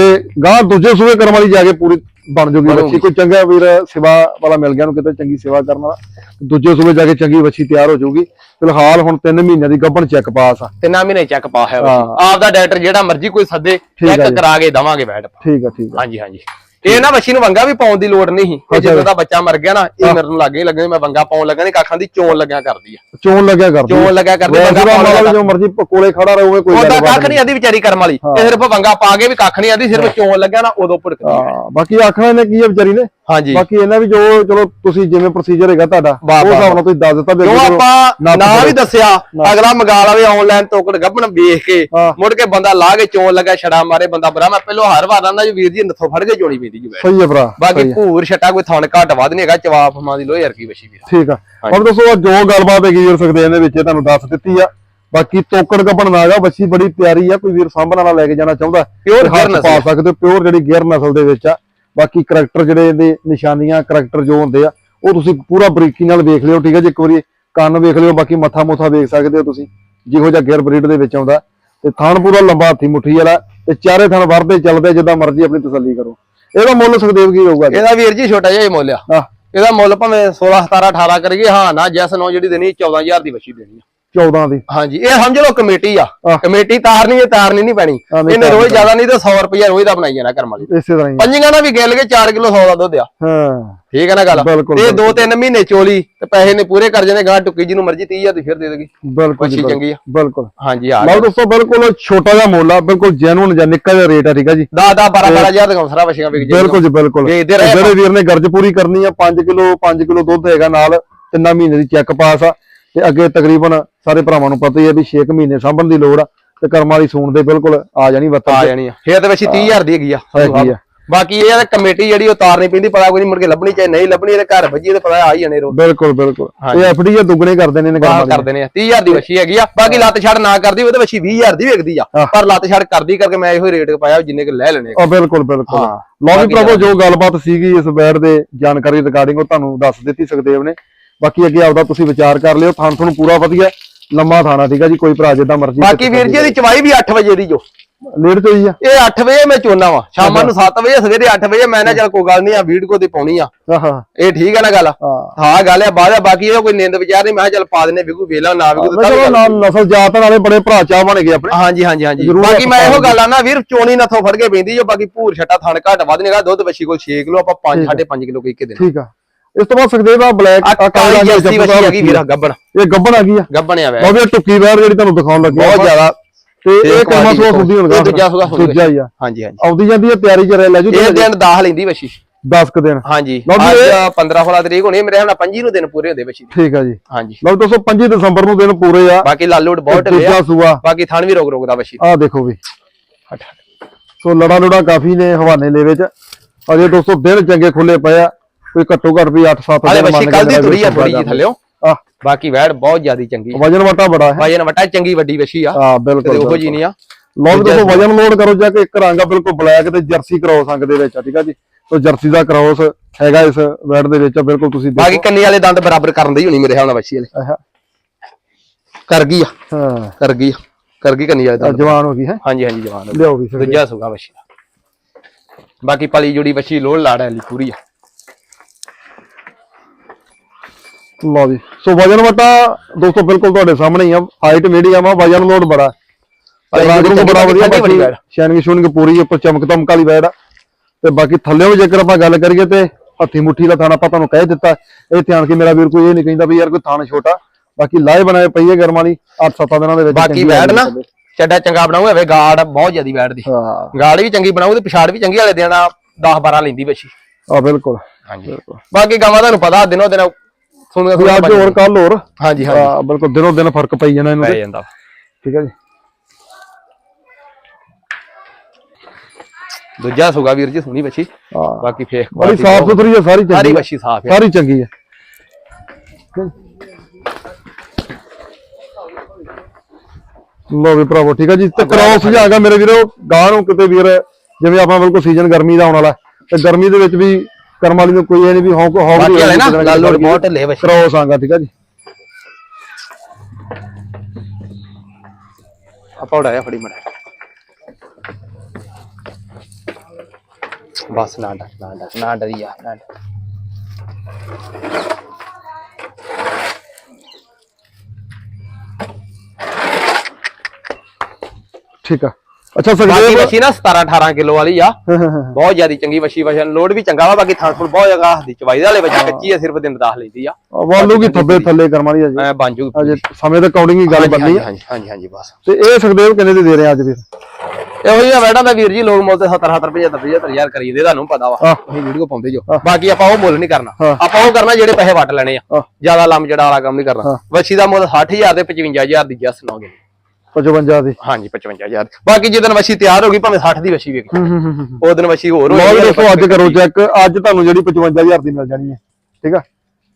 ਗਾਂ ਦੂਜੇ ਸੂਏ ਕਰਮ ਵਾਲੀ ਜਾ ਕੇ ਪੂਰੀ ਬਣ ਜੂਗੀ। ਬੱਚੀ ਕੋਈ ਚੰਗਾ ਵੀਰ ਸੇਵਾ ਵਾਲਾ ਮਿਲ ਗਿਆ ਨੂੰ ਕਿਤੇ ਚੰਗੀ ਸੇਵਾ ਕਰਨ ਵਾਲਾ ਦੂਜੇ ਸੂਏ ਜਾ ਕੇ ਚੰਗੀ ਬੱਚੀ ਤਿਆਰ ਹੋ ਜਾਊਗੀ। ਫਿਲਹਾਲ ਹੁਣ 3 ਮਹੀਨਿਆਂ ਦੀ ਗੱਭਣ ਚੈੱਕ ਪਾਸ ਆ। ਤਿੰਨਾਂ ਮਹੀਨੇ ਚੱਕ ਪਾ ਹੈ ਹਾਂ। ਆਪ ਦਾ ਡਾਕਟਰ ਜਿਹੜਾ ਮਰਜ਼ੀ ਕੋਈ ਸੱਦੇ ਚੈੱਕ। ਕਰਾ ਕੇ ਦਵਾਂਗੇ ਬੈਡ ਠੀਕ ਆ ਠੀਕ ਆ। ਹਾਂਜੀ ਹਾਂਜੀ। ਇਹ ਨਾ ਬੱਚੀ ਨੂੰ ਵੰਗਾ ਵੀ ਪਾਉਣ ਦੀ ਲੋੜ ਨਹੀਂ ਸੀ। ਜਦੋਂ। ਦਾ ਬੱਚਾ ਮਰ ਗਿਆ ਨਾ ਇਹ ਮੇਰੇ ਨੂੰ ਲੱਗੇ ਲੱਗਣੇ ਮੈਂ ਵੰਗਾ ਪਾਉਣ ਲੱਗਾ ਨਹੀਂ ਕੱਖਾਂ ਦੀ ਚੋਣ ਲੱਗਿਆ ਕਰਦੀ ਆ। ਚੋਣ ਲੱਗਿਆ ਕਰਦੀ ਚੋਣ ਲੱਗਿਆ ਕਰਦੀ ਵੰਗਾ ਪਾਉਣ ਲੱਗਾ ਜੋ ਮਰਜ਼ੀ ਕੋਲੇ ਖੜਾ ਰਹੂਗੇ ਕੋਈ ਉਹਦਾ ਕੱਖ ਨਹੀਂ। ਆਦੀ ਵਿਚਾਰੀ ਕਰਮ ਵਾਲੀ। ਇਹ ਸਿਰਫ ਵੰਗਾ ਪਾ ਕੇ ਵੀ ਕੱਖ ਨਹੀਂ ਆਦੀ ਸਿਰਫ ਚੋਣ ਲੱਗਿਆ ਨਾ ਉਦੋਂ ਭੁੜਕਦੀ ਆ। ਹਾਂ ਬਾਕੀ ਆਖਣਾ ਨੇ ਕੀ ਆ ਵਿਚਾਰੀ ਨੇ? ਹਾਂਜੀ। ਬਾਕੀ ਇਹਨਾਂ ਵੀ ਜੋ ਚਲੋ ਤੁਸੀਂ ਜਿਵੇਂ ਪ੍ਰੋਸੀਜਰ ਹੈਗਾ ਤੁਹਾਡਾ ਉਹ ਹਿਸਾਬ ਨਾਲ ਤੁਸੀਂ ਦੱਸ ਦਿੱਤਾ ਵੀ ਕਿਉਂ ਆਪਾਂ ਨਾ। ਵੀ ਦੱਸਿਆ ਅਗਲਾ ਮੰਗਾ ਲਵੇ ਆਨਲਾਈਨ ਟੋਕਨ ਗੱਭਣ ਵੇਖ ਕੇ। ਮੁੜ ਕੇ ਬੰਦਾ ਲਾ ਕੇ ਚੋਣ ਲੱਗਾ ਛੜਾ ਮਾਰੇ ਬੰਦਾ ਬਰਾ। ਮੈਂ ਪਹਿਲੋਂ ਹਰ ਵਾਰ ਆਂਦਾ ਜੀ ਵੀਰ ਜੀ ਨੱਥੋਂ ਫੜ ਕੇ ਚੋਣੀ ਪੈਂਦੀ ਜੀ ਸਹੀ ਹੈ ਭਰਾ ਬਾਕੀ। ਭੂਰ ਛਟਾ ਕੋਈ ਥਣ ਘੱਟ ਵੱਧ ਨਹੀਂ ਹੈਗਾ ਜਵਾਬ ਮਾਂ ਦੀ ਲੋਹੇ ਵਰਗੀ ਵਸ਼ੀ ਵੀਰ। ਠੀਕ ਆ। ਹੁਣ ਦੱਸੋ ਜੋ ਗੱਲਬਾਤ ਹੈਗੀ ਵੀਰ ਸਕਦੇ ਇਹਦੇ ਵਿੱਚ ਤੁਹਾਨੂੰ ਦੱਸ ਦਿੱਤੀ ਆ। ਬਾਕੀ ਤੋਕੜ ਕੱਪਣ ਨਾ ਹੈਗਾ ਬੱਚੀ ਬੜੀ ਪਿਆਰੀ ਆ ਕੋਈ ਵੀਰ ਸਾਂਭਣ ਵਾਲਾ ਲੈ ਕੇ ਜਾਣਾ ਚਾਹੁੰਦਾ ਹੱਥ ਗਿਰ ਨਸਲ। ਪਾ ਸਕਦੇ ਪਿਓਰ ਜਿਹੜੀ ਗਿਰ ਨਸਲ ਦੇ ਵਿੱਚ ਆ। ਬਾਕੀ ਕਰੈਕਟਰ ਜਿਹੜੇ ਇਹਦੇ ਨਿਸ਼ਾਨੀਆਂ ਕਰੈਕਟਰ ਜੋ ਹੁੰਦੇ ਆ ਉਹ ਤੁਸੀਂ ਪੂਰਾ ਬਰੀਕੀ ਨਾਲ ਵੇਖ ਲਿਓ ਠੀਕ ਹੈ ਜੀ? ਇੱਕ ਵਾਰੀ ਕੰਨ ਵੇਖ ਲਿਓ ਬਾਕੀ ਮੱਥਾ ਮੁੱਥਾ ਵੇਖ ਸਕਦੇ ਹੋ ਤੁਸੀਂ ਜਿਹੋ ਜਿਹਾ ਗਿਰ ਬਰੀਡ ਦੇ ਵਿੱਚ ਆਉਂਦਾ। ਤੇ ਥਣ ਪੂਰਾ ਲੰਬਾ ਹੱਥੀ ਮੁੱਠੀ ਵਾਲਾ ਤੇ ਚਾਰੇ ਥਣ ਵਰਦੇ ਚੱਲਦੇ ਜਿੱਦਾਂ ਮਰਜ਼ੀ ਆਪਣੀ ਤਸੱਲੀ ਕਰੋ। ਇਹਦਾ ਮੁੱਲ ਸੁਖਦੇਵ ਕੀ ਹੋਊਗਾ ਇਹਦਾ ਵੀਰ ਜੀ ਛੋਟਾ ਜਿਹਾ ਹੀ ਮੁੱਲ ਆ। ਇਹਦਾ ਮੁੱਲ ਭਾਵੇਂ 16 17 18 ਕਰੀਏ ਹਾਂ ਨਾ ਜੈਸ ਨੋ ਜਿਹੜੀ ਦੇਣੀ 14000 ਦੀ ਵਸ਼ੀ ਦੇਣੀ ਆ। 14 ਦੀ। ਹਾਂਜੀ ਇਹ ਸਮਝ ਲਓ ਕਮੇਟੀ ਆ। ਕਮੇਟੀ ਤਾਰਨੀ ਇਹ ਤਾਰਨੀ ਨਹੀਂ ਪੈਣੀ। ਇਹਨੇ ਰੋਜ਼ ਜ਼ਿਆਦਾ ਨਹੀਂ ਤਾਂ 100 ਰੁਪਏ ਰੋਜ਼ ਦਾ ਬਣਾਈ ਜਾਣਾ ਕਰਮ ਵਾਲੀ। ਇਸੇ ਤਰ੍ਹਾਂ ਹੀ। ਪੰਜੀਆਂ ਨਾਲ ਵੀ ਗਿੱਲ ਕੇ 4 ਕਿਲੋ 100 ਦਾ ਦੁੱਧ ਆ। ਹਾਂ। ਠੀਕ ਹੈ ਨਾ ਗੱਲ? ਤੇ 2-3 ਮਹੀਨੇ ਚੋਲੀ ਤੇ ਪੈਸੇ ਨੇ ਪੂਰੇ ਕਰ ਜਾਣੇ ਗਾਂ ਟੁੱਕੀ ਜੀ ਨੂੰ ਮਰਜ਼ੀ 30000 ਦੀ ਫਿਰ ਦੇ ਦੇਗੀ। ਬਿਲਕੁਲ ਜੀ ਬਿਲਕੁਲ। ਚੰਗੀ ਆ। ਬਿਲਕੁਲ। ਹਾਂਜੀ ਆ ਲਓ ਦੋਸਤੋ ਬਿਲਕੁਲ ਛੋਟਾ ਜਿਹਾ ਮੁੱਲ ਆ ਬਿਲਕੁਲ ਜੈਨੂਨ ਜਾਂ ਨਿੱਕਾ ਜਿਹਾ ਰੇਟ ਆ ਠੀਕ ਆ ਜੀ। 10 10 12 12000 ਦੀਆਂ ਸਾਰਾ ਵਸ਼ੀਆਂ ਵਿਕ ਜਾਂਦੀਆਂ ਬਿਲਕੁਲ ਜੀ ਬਿਲਕੁਲ। ਜਿਹੜੇ ਵੀਰ ਨੇ ਗਰਜ ਪੂਰੀ ਕਰਨੀ ਆ 5 ਕਿਲੋ 5 ਕਿਲੋ ਦੁੱਧ ਹੈਗਾ ਨਾਲ ਤਿੰਨਾਂ ਮਹੀਨੇ ਦੀ ਚੈੱਕ ਪਾਸ ਆ। ਤੇ ਅੱਗੇ ਤਕਰੀਬਨ ਸਾਰੇ ਭਰਾਵਾਂ ਨੂੰ ਪਤਾ ਹੀ ਆ ਵੀ 6 ਮਹੀਨੇ ਸਾਂਭਣ ਦੀ ਲੋੜ ਆ ਤੇ ਕਰਮ ਵਾਲੀ ਸੂਣ ਦੇ ਬਿਲਕੁਲ ਆ ਜਾਣੀ ਆ ਵਰਤਨ ਜਾਣੀ ਆ। ਫੇਰ ਤੇ ਵਸ਼ੀ 30000 ਦੀ ਹੈਗੀ ਆ ਹੈਗੀ ਆ। ਬਾਕੀ ਇਹ ਆ ਕਮੇਟੀ ਜਿਹੜੀ ਉਹ ਤਾਰਨੀ ਪੈਂਦੀ ਪਤਾ ਕੋਈ ਨਹੀਂ ਮੁੜ ਕੇ ਲੱਭਣੀ ਚਾਹੇ ਨਹੀਂ ਲੱਭਣੀ ਇਹਦੇ ਘਰ ਵੱਜੀ ਤੇ ਪਤਾ ਆ ਹੀ ਜਾਣੇ ਰੋ। ਬਿਲਕੁਲ ਬਿਲਕੁਲ। ਇਹ ਐਫਡੀ ਆ ਦੁੱਗਣੇ ਕਰਦੇ ਨੇ ਕਰਮ ਕਰਦੇ ਨੇ 30000 ਦੀ ਵਸ਼ੀ ਹੈਗੀ ਆ। ਬਾਕੀ ਲੱਤ ਛੜ ਨਾ ਕਰਦੀ ਉਹਦੇ ਵਸ਼ੀ 20000 ਦੀ ਵਿਕਦੀ ਆ। ਹਾਂ। ਪਰ ਲੱਤ ਛੜ ਕਰਦੀ ਕਰਕੇ ਮੈਂ ਇਹੋ ਰੇਟ ਪਾਇਆ ਜਿੰਨੇ ਕਿ ਲੈ ਲੈਣੇ ਆ। ਬਿਲਕੁਲ ਬਿਲਕੁਲ। ਹਾਂ। ਲਓ ਵੀ ਪ੍ਰਭੂ ਜੋ ਗੱਲਬਾਤ ਸੀਗੀ ਇਸ ਬੈਡ ਦੇ ਜਾਣਕਾਰੀ ਰਿਗਾਰਡਿੰਗ ਉਹ ਤੁਹਾਨੂੰ ਦੱਸ ਦਿੱਤੀ ਸੁਖਦੇਵ ਨੇ। ਬਾਕੀ ਅੱਗੇ ਆਪਦਾ ਤੁਸੀਂ ਵਿਚਾਰ ਕਰ ਲਿਓ ਥਾਣ ਤੁਹਾਨੂੰ ਪੂਰਾ ਵਧੀਆ ਲੰਮਾ ਥਾਣਾ ਠੀਕ ਆ ਜੀ ਕੋਈ ਭਰਾ ਜਿੱਦਾਂ ਮਰਜ਼ੀ ਬਾਕੀ ਵੀਰ ਜੀ ਇਹਦੀ ਚਵਾਈ ਵੀ 8 ਵਜੇ ਦੀ ਜੋ। ਲੇਟ ਤੋਂ ਹੀ ਆ। ਇਹ 8 ਵਜੇ ਮੈਂ ਚੋਨਾ ਵਾ। ਸ਼ਾਮਾਂ ਨੂੰ 7 ਵਜੇ ਸਵੇਰੇ 8 ਵਜੇ ਮੈਂ ਨਾ ਚੱਲ ਕੋਈ ਗੱਲ ਨਹੀਂ ਆ ਵੀਡੀਓ ਤੇ ਪਾਉਣੀ ਆ। ਇਹ ਠੀਕ ਹੈ ਨਾ ਗੱਲ? ਹਾਂ। ਹਾਂ ਗੱਲ ਆ ਬਾਅਦ ਆ ਬਾਕੀ ਇਹ ਕੋਈ ਨਿੰਦ ਵਿਚਾਰ ਨਹੀਂ ਮੈਂ ਚੱਲ ਪਾ ਦਿੰਨੇ ਵਿਕੂ ਵੇਲਾ ਨਾ ਮੈਂ ਤਾਂ ਨਾਲ ਨਸਲ ਜਾਤ ਵਾਲੇ ਬੜੇ ਭਰਾ ਚਾਹ ਬਣ ਗਏ ਆਪਣੇ। ਹਾਂਜੀ ਹਾਂਜੀ ਹਾਂਜੀ। ਬਾਕੀ ਮੈਂ ਇਹੋ ਗੱਲ ਆ ਨਾ ਵੀਰ ਚੋਣੀ ਨੱਥੋਂ ਫੜ ਕੇ ਪੈਂਦੀ ਜੋ ਬਾਕੀ ਭੂਰ ਛੱਟਾ ਥਣ ਘੱਟ ਵੱਧ ਨਹੀਂਗਾ ਦੁੱਧ ਬੱਛੀ ਕੋਲ 6 ਕਿਲੋ ਆਪਾਂ 5 5.5 ਕਿਲੋ ਕਹਿ ਕੇ ਦੇਣਾ ਠੀਕ ਆ। ਇਸ ਤੋਂ ਬਾਅਦ ਸੁਖਦੇਵ ਆ ਬਲੈਕ ਆ ਕਾਲੀ ਜਰਸੀ ਬੱਛੀ ਹੈਗੀ ਵੀਰ ਗੱਬਣ। ਇਹ ਗੱਬਣ ਆ ਗਈ ਆ। ਗੱਬਣ ਆ ਵੈ। ਉਹ ਵੀ ਟੁੱਕੀ ਬੈਰ ਜਿਹੜੀ ਤੁਹਾਨੂੰ ਦਿਖਾਉਣ ਲੱਗੇ ਬਹੁਤ ਜ਼ਿਆਦਾ। ਤੇ ਇਹ ਵਾਰੀ ਸੋ ਸੁੱਧੀ ਹੁਣ ਇਹ ਦੂਜਾ ਸੁੱਧੀ ਦੂਜਾ ਹੀ ਆ। ਹਾਂਜੀ ਹਾਂਜੀ। ਆਉਂਦੀ ਜਾਂਦੀ ਆ ਤਿਆਰੀ ਚ ਰਹਿ ਲੈ ਜੂ ਇਹ ਦਿਨ 10 ਲੈਂਦੀ ਬੱਛੀ 10 ਕ ਦਿਨ। ਹਾਂਜੀ। ਅੱਜ ਇਹ- 15 16 ਤਰੀਕ ਹੋਣੀ ਮੇਰੇ ਨਾਲ 25 ਨੂੰ ਦਿਨ ਪੂਰੇ ਹੁੰਦੇ ਦੇ। ਠੀਕ ਆ ਜੀ। ਹਾਂਜੀ। ਲਓ ਦੋਸਤੋ 25 ਦਸੰਬਰ ਨੂੰ ਦਿਨ ਪੂਰੇ ਆ। ਬਾਕੀ ਲਾਲੂੜ ਬਹੁਤ ਦੂਜਾ ਸੂਆ। ਬਾਕੀ ਥਣ ਵੀ ਰੋਕ ਰੋਕਦਾ ਬੱਛੀ ਆ ਦੇਖੋ ਵੀ। ਹਟ ਹਟ। ਸੋ ਲੜਾ ਲੁੜਾ ਕਾਫੀ ਨੇ ਹਵਾਨੇ ਲੈ ਵਿੱਚ ਅਜੇ ਦੋਸਤੋ ਦਿਨ ਚੰਗੇ ਖੁੱਲੇ ਪਏ ਆ। ਕੋਈ ਘੱਟੋ ਘੱਟ ਵੀ 8-7 ਹਾਲੇ ਮੰਨ ਕੱਲ ਦੀ ਤੁਰੀ ਆ ਥੋੜੀ ਕਰ ਥੱਲਿਓ। ਆ ਬਾਕੀ ਵੈੜ ਬਹੁਤ ਜ਼ਿਆਦੀ ਚੰਗੀ ਆ। ਵਜਨ ਵਟਾ ਬੜਾ ਹੈ। ਵਜਨ ਵਟਾ ਚੰਗੀ ਵੱਡੀ ਬੱਛੀ ਆ। ਤੇ ਬਿਲਕੁਲ ਉਹੋ ਜੀ ਨਹੀਂ ਆ। ਵੀ ਦੋਸਤੋ ਵਜਨ ਲੋਡ ਕਰੋ ਜਾ ਕੇ ਇੱਕ ਰੰਗ ਆ ਬਿਲਕੁਲ ਬਲੈਕ ਤੇ ਜਰਸੀ ਕ੍ਰੋਸ ਅੰਗ ਦੇ ਵਿੱਚ ਆ ਠੀਕ ਆ ਜੀ? ਸੋ ਜਰਸੀ ਦਾ ਕ੍ਰੋਸ ਹੈਗਾ ਇਸ ਵੈਟ ਦੇ ਵਿੱਚ ਆ ਬਿਲਕੁਲ ਤੁਸੀਂ ਬਾਕੀ ਦੇਖੋ ਕੰਨੀ ਵਾਲੇ ਦੰਦ ਬਰਾਬਰ ਕਰਨ ਦੇ ਹੀ ਹੋਣੀ ਮੇਰੇ ਹਿਸਾਬ ਨਾਲ ਬੱਛੀ ਵਾਲੇ। ਆਹਾ, ਕਰ ਗਈ ਆ। ਹਾਂ। ਕਰ ਗਈ ਆ, ਕਰ ਗਈ ਕੰਨੀ ਵਾਲੇ ਦੰਦ। ਜਵਾਨ ਹੋ ਗਈ ਹੈ? ਹਾਂਜੀ ਹਾਂਜੀ ਜਵਾਨ ਹੋ ਗਈ। ਵੀ ਦੂਜਾ ਸੁਗਾ ਦਾ ਬਾਕੀ ਪਲੀ ਜੁੜੀ ਬੱਛੀ ਲੋੜ ਲਾੜ ਵਾਲੀ ਪੂਰੀ ਆ। ਲਓ ਜੀ। ਸੋ ਵਜਨ ਵਟਾ ਦੋਸਤੋ ਬਿਲਕੁਲ ਤੁਹਾਡੇ ਸਾਹਮਣੇ ਹੀ ਆ। ਹਾਈਟ ਮੀਡੀਅਮ ਆ ਵਜਨ ਲੋਡ ਬੜਾ ਰੰਗ ਬੜਾ ਵਧੀਆ ਬਾਕੀ। ਸ਼ੈਨਿੰਗ ਸ਼ੂਨਿੰਗ ਪੂਰੀ ਉੱਪਰ ਚਮਕ ਦਮਕ ਵਾਲੀ ਆ। ਤੇ ਬਾਕੀ ਥੱਲੇੋਂ ਵੀ ਜੇਕਰ ਆਪਾਂ ਗੱਲ ਕਰੀਏ ਤੇ ਹੱਥੀ ਮੁੱਠੀ ਦਾ ਥਾਣਾ ਆਪਾਂ ਤੁਹਾਨੂੰ ਕਹਿ ਦਿੱਤਾ। ਇਹ ਧਿਆਨ ਕੇ ਮੇਰਾ ਵੀਰ ਕੋਈ ਇਹ ਨਹੀਂ ਕਹਿੰਦਾ ਵੀ ਯਾਰ ਕੋਈ ਥਾਣ ਛੋਟਾ। ਬਾਕੀ ਲਾਏ ਬਣਾਏ ਪਈ ਹੈ ਗਰਮਾਂ ਦੀ 8-7 ਦਿਨਾਂ ਦੇ ਵਿੱਚ ਬਾਕੀ ਵੈੜ ਨਾ। ਚੱਡਾ ਚੰਗਾ ਬਣਾਉ ਹੋਵੇ ਗਾੜ ਬਹੁਤ ਜ਼ਿਆਦੀ ਵੈੜ ਦੀ। ਹਾਂ। ਗਾੜ ਵੀ ਚੰਗੀ ਬਣਾਉ ਤੇ ਪਿਛਾੜ ਵੀ ਚੰਗੀ ਵਾਲੇ ਦੇਣਾ 10 12 ਲੈਂਦੀ ਬੱਚੀ। ਆ ਬਿਲਕੁਲ। ਹਾਂਜੀ। ਬਾਕੀ ਗਾਵਾਂ ਤੁਹਾਨੂੰ ਪਤਾ ਦਿਨੋ ਦਿਨ ਸੁਣੀਆਂ ਵੀ ਅੱਜ ਹੋਰ ਕੱਲ ਹੋਰ। ਹਾਂਜੀ ਹਾਂ ਬਿਲਕੁਲ ਦਿਨੋਂ ਦਿਨ ਫ਼ਰਕ ਪਈ ਜਾਣਾ ਇਹਨੂੰ ਪੈ ਤੇ। ਜਾਂਦਾ। ਠੀਕ ਹੈ ਜੀ। ਦੂਜਾ ਸੁਗਾ ਵੀਰ ਜੀ ਸੁਣੀ ਬੱਚੀ ਹਾਂ। ਬਾਕੀ ਫੇਕ ਬੜੀ ਸਾਫ਼ ਸੁਥਰੀ ਹੈ ਸਾਰੀ ਸਾਰੀ ਚੰਗੀ ਹੈ। ਬੱਚੀ ਸਾਫ਼ ਹੈ ਸਾਰੀ ਚੰਗੀ ਹੈ ਲੋ ਵੀ ਭਰਾਵੋ ਠੀਕ ਹੈ ਜੀ। ਤੇ ਕਰਾਓ ਸੁਝਾਗਾ ਮੇਰੇ ਵੀਰੋ। ਗਾਂ ਨੂੰ ਕਿਤੇ ਵੀਰ ਜਿਵੇਂ ਆਪਾਂ ਬਿਲਕੁਲ ਸੀਜ਼ਨ ਗਰਮੀ ਦਾ ਆਉਣ ਵਾਲਾ ਤੇ ਗਰਮੀ ਦੇ ਵਿੱਚ ਵੀ ਕਰਮ ਵਾਲੀ ਨੂੰ ਕੋਈ ਇਹ ਨਹੀਂ ਵੀ ਹੌਂਕ ਹੌਂਕ ਬਾਕੀ ਵਾਲੇ ਨਾ ਲਾਲੋ ਬਹੁਤ ਢਿੱਲੇ ਬੱਚੇ ਕਰਾਓ ਸੰਗਾ ਠੀਕ ਹੈ ਜੀ। ਆਪਾਂ ਉਡਾਇਆ ਫੜੀ ਮੜਾ ਬਸ ਨਾ ਡਰ ਨਾ ਡਰ ਨਾ ਡਰੀਆ ਨਾ ਡਰ। ਠੀਕ ਆ। ਅੱਛਾ ਬਾਕੀ ਸੁਖਦੇਵ ਮੱਛੀ ਨਾ 17 18 ਕਿਲੋ ਵਾਲੀ ਆ। ਬਹੁਤ ਜ਼ਿਆਦੀ ਚੰਗੀ ਮੱਛੀ ਵਸ਼ਨ ਲੋਡ ਵੀ ਚੰਗਾ ਵਾ ਬਾਕੀ ਥਾਂ ਥੁਣ ਬਹੁਤ ਜਗ੍ਹਾ ਦੀ ਚਵਾਈ ਦੇ ਵਾਲੇ ਬੱਚਾ ਕੱਚੀ ਆ ਸਿਰਫ ਦਿਨ ਦਾਖ ਲੈਂਦੀ ਆ। ਵਾਲੂ ਕੀ ਥੱਬੇ ਥੱਲੇ ਕਰਮ ਵਾਲੀ ਅਜੇ ਐ ਬਣ ਜੂ ਅਜੇ ਸਮੇਂ ਦੇ ਅਕੋਰਡਿੰਗ ਹੀ ਗੱਲ ਬਣਨੀ ਹੈ ਹਾਂਜੀ ਹਾਂਜੀ ਹਾਂਜੀ ਬਸ। ਤੇ ਇਹ ਸੁਖਦੇਵ ਕਿੰਨੇ ਦੀ ਦੇ ਰਹੇ ਆ ਅੱਜ ਵੀਰ ਇਹੋ ਜਿਹਾ ਵੈਡਾਂ ਦਾ ਵੀਰ ਜੀ ਲੋਕ ਮੁੱਲ ਤੇ 70 70 75 75000 ਕਰੀ ਦੇ ਤੁਹਾਨੂੰ ਪਤਾ ਵਾ। ਆਹ। ਅਸੀਂ ਵੀਡੀਓ ਪਾਉਂਦੇ ਜੋ ਬਾਕੀ ਆਪਾਂ ਉਹ ਮੁੱਲ ਨਹੀਂ ਕਰਨਾ। ਹਾਂ। ਆਪਾਂ ਉਹ ਕਰਨਾ ਜਿਹੜੇ ਪੈਸੇ ਵੱਟ ਲੈਣੇ ਆ। ਆਹ। ਜ਼ਿਆਦਾ ਲੰਮ ਜੜਾ ਵਾਲਾ ਕੰਮ ਨਹੀਂ ਕਰਨਾ। ਹਾਂ। ਵੱਛੀ ਦਾ ਮੁੱਲ 60000 ਤੇ 55000 ਦੀ ਜਸ ਨੋਗੇ 55 ਦੀ। ਹਾਂਜੀ 55000 ਬਾਕੀ ਜਦੋਂ ਵੱਛੀ ਤਿਆਰ ਹੋ ਗਈ ਭਾਵੇਂ 60 ਦੀ ਵੱਛੀ ਵੇਖੀ। ਉਹ ਦਿਨ ਵੱਛੀ ਹੋਰ ਹੋ ਜਾਣੀ ਦੋਸਤੋ ਅੱਜ ਕਰੋ ਚੈੱਕ ਅੱਜ ਤੁਹਾਨੂੰ ਜਿਹੜੀ 55000 ਦੀ ਮਿਲ ਜਾਣੀ ਹੈ ਠੀਕ ਆ?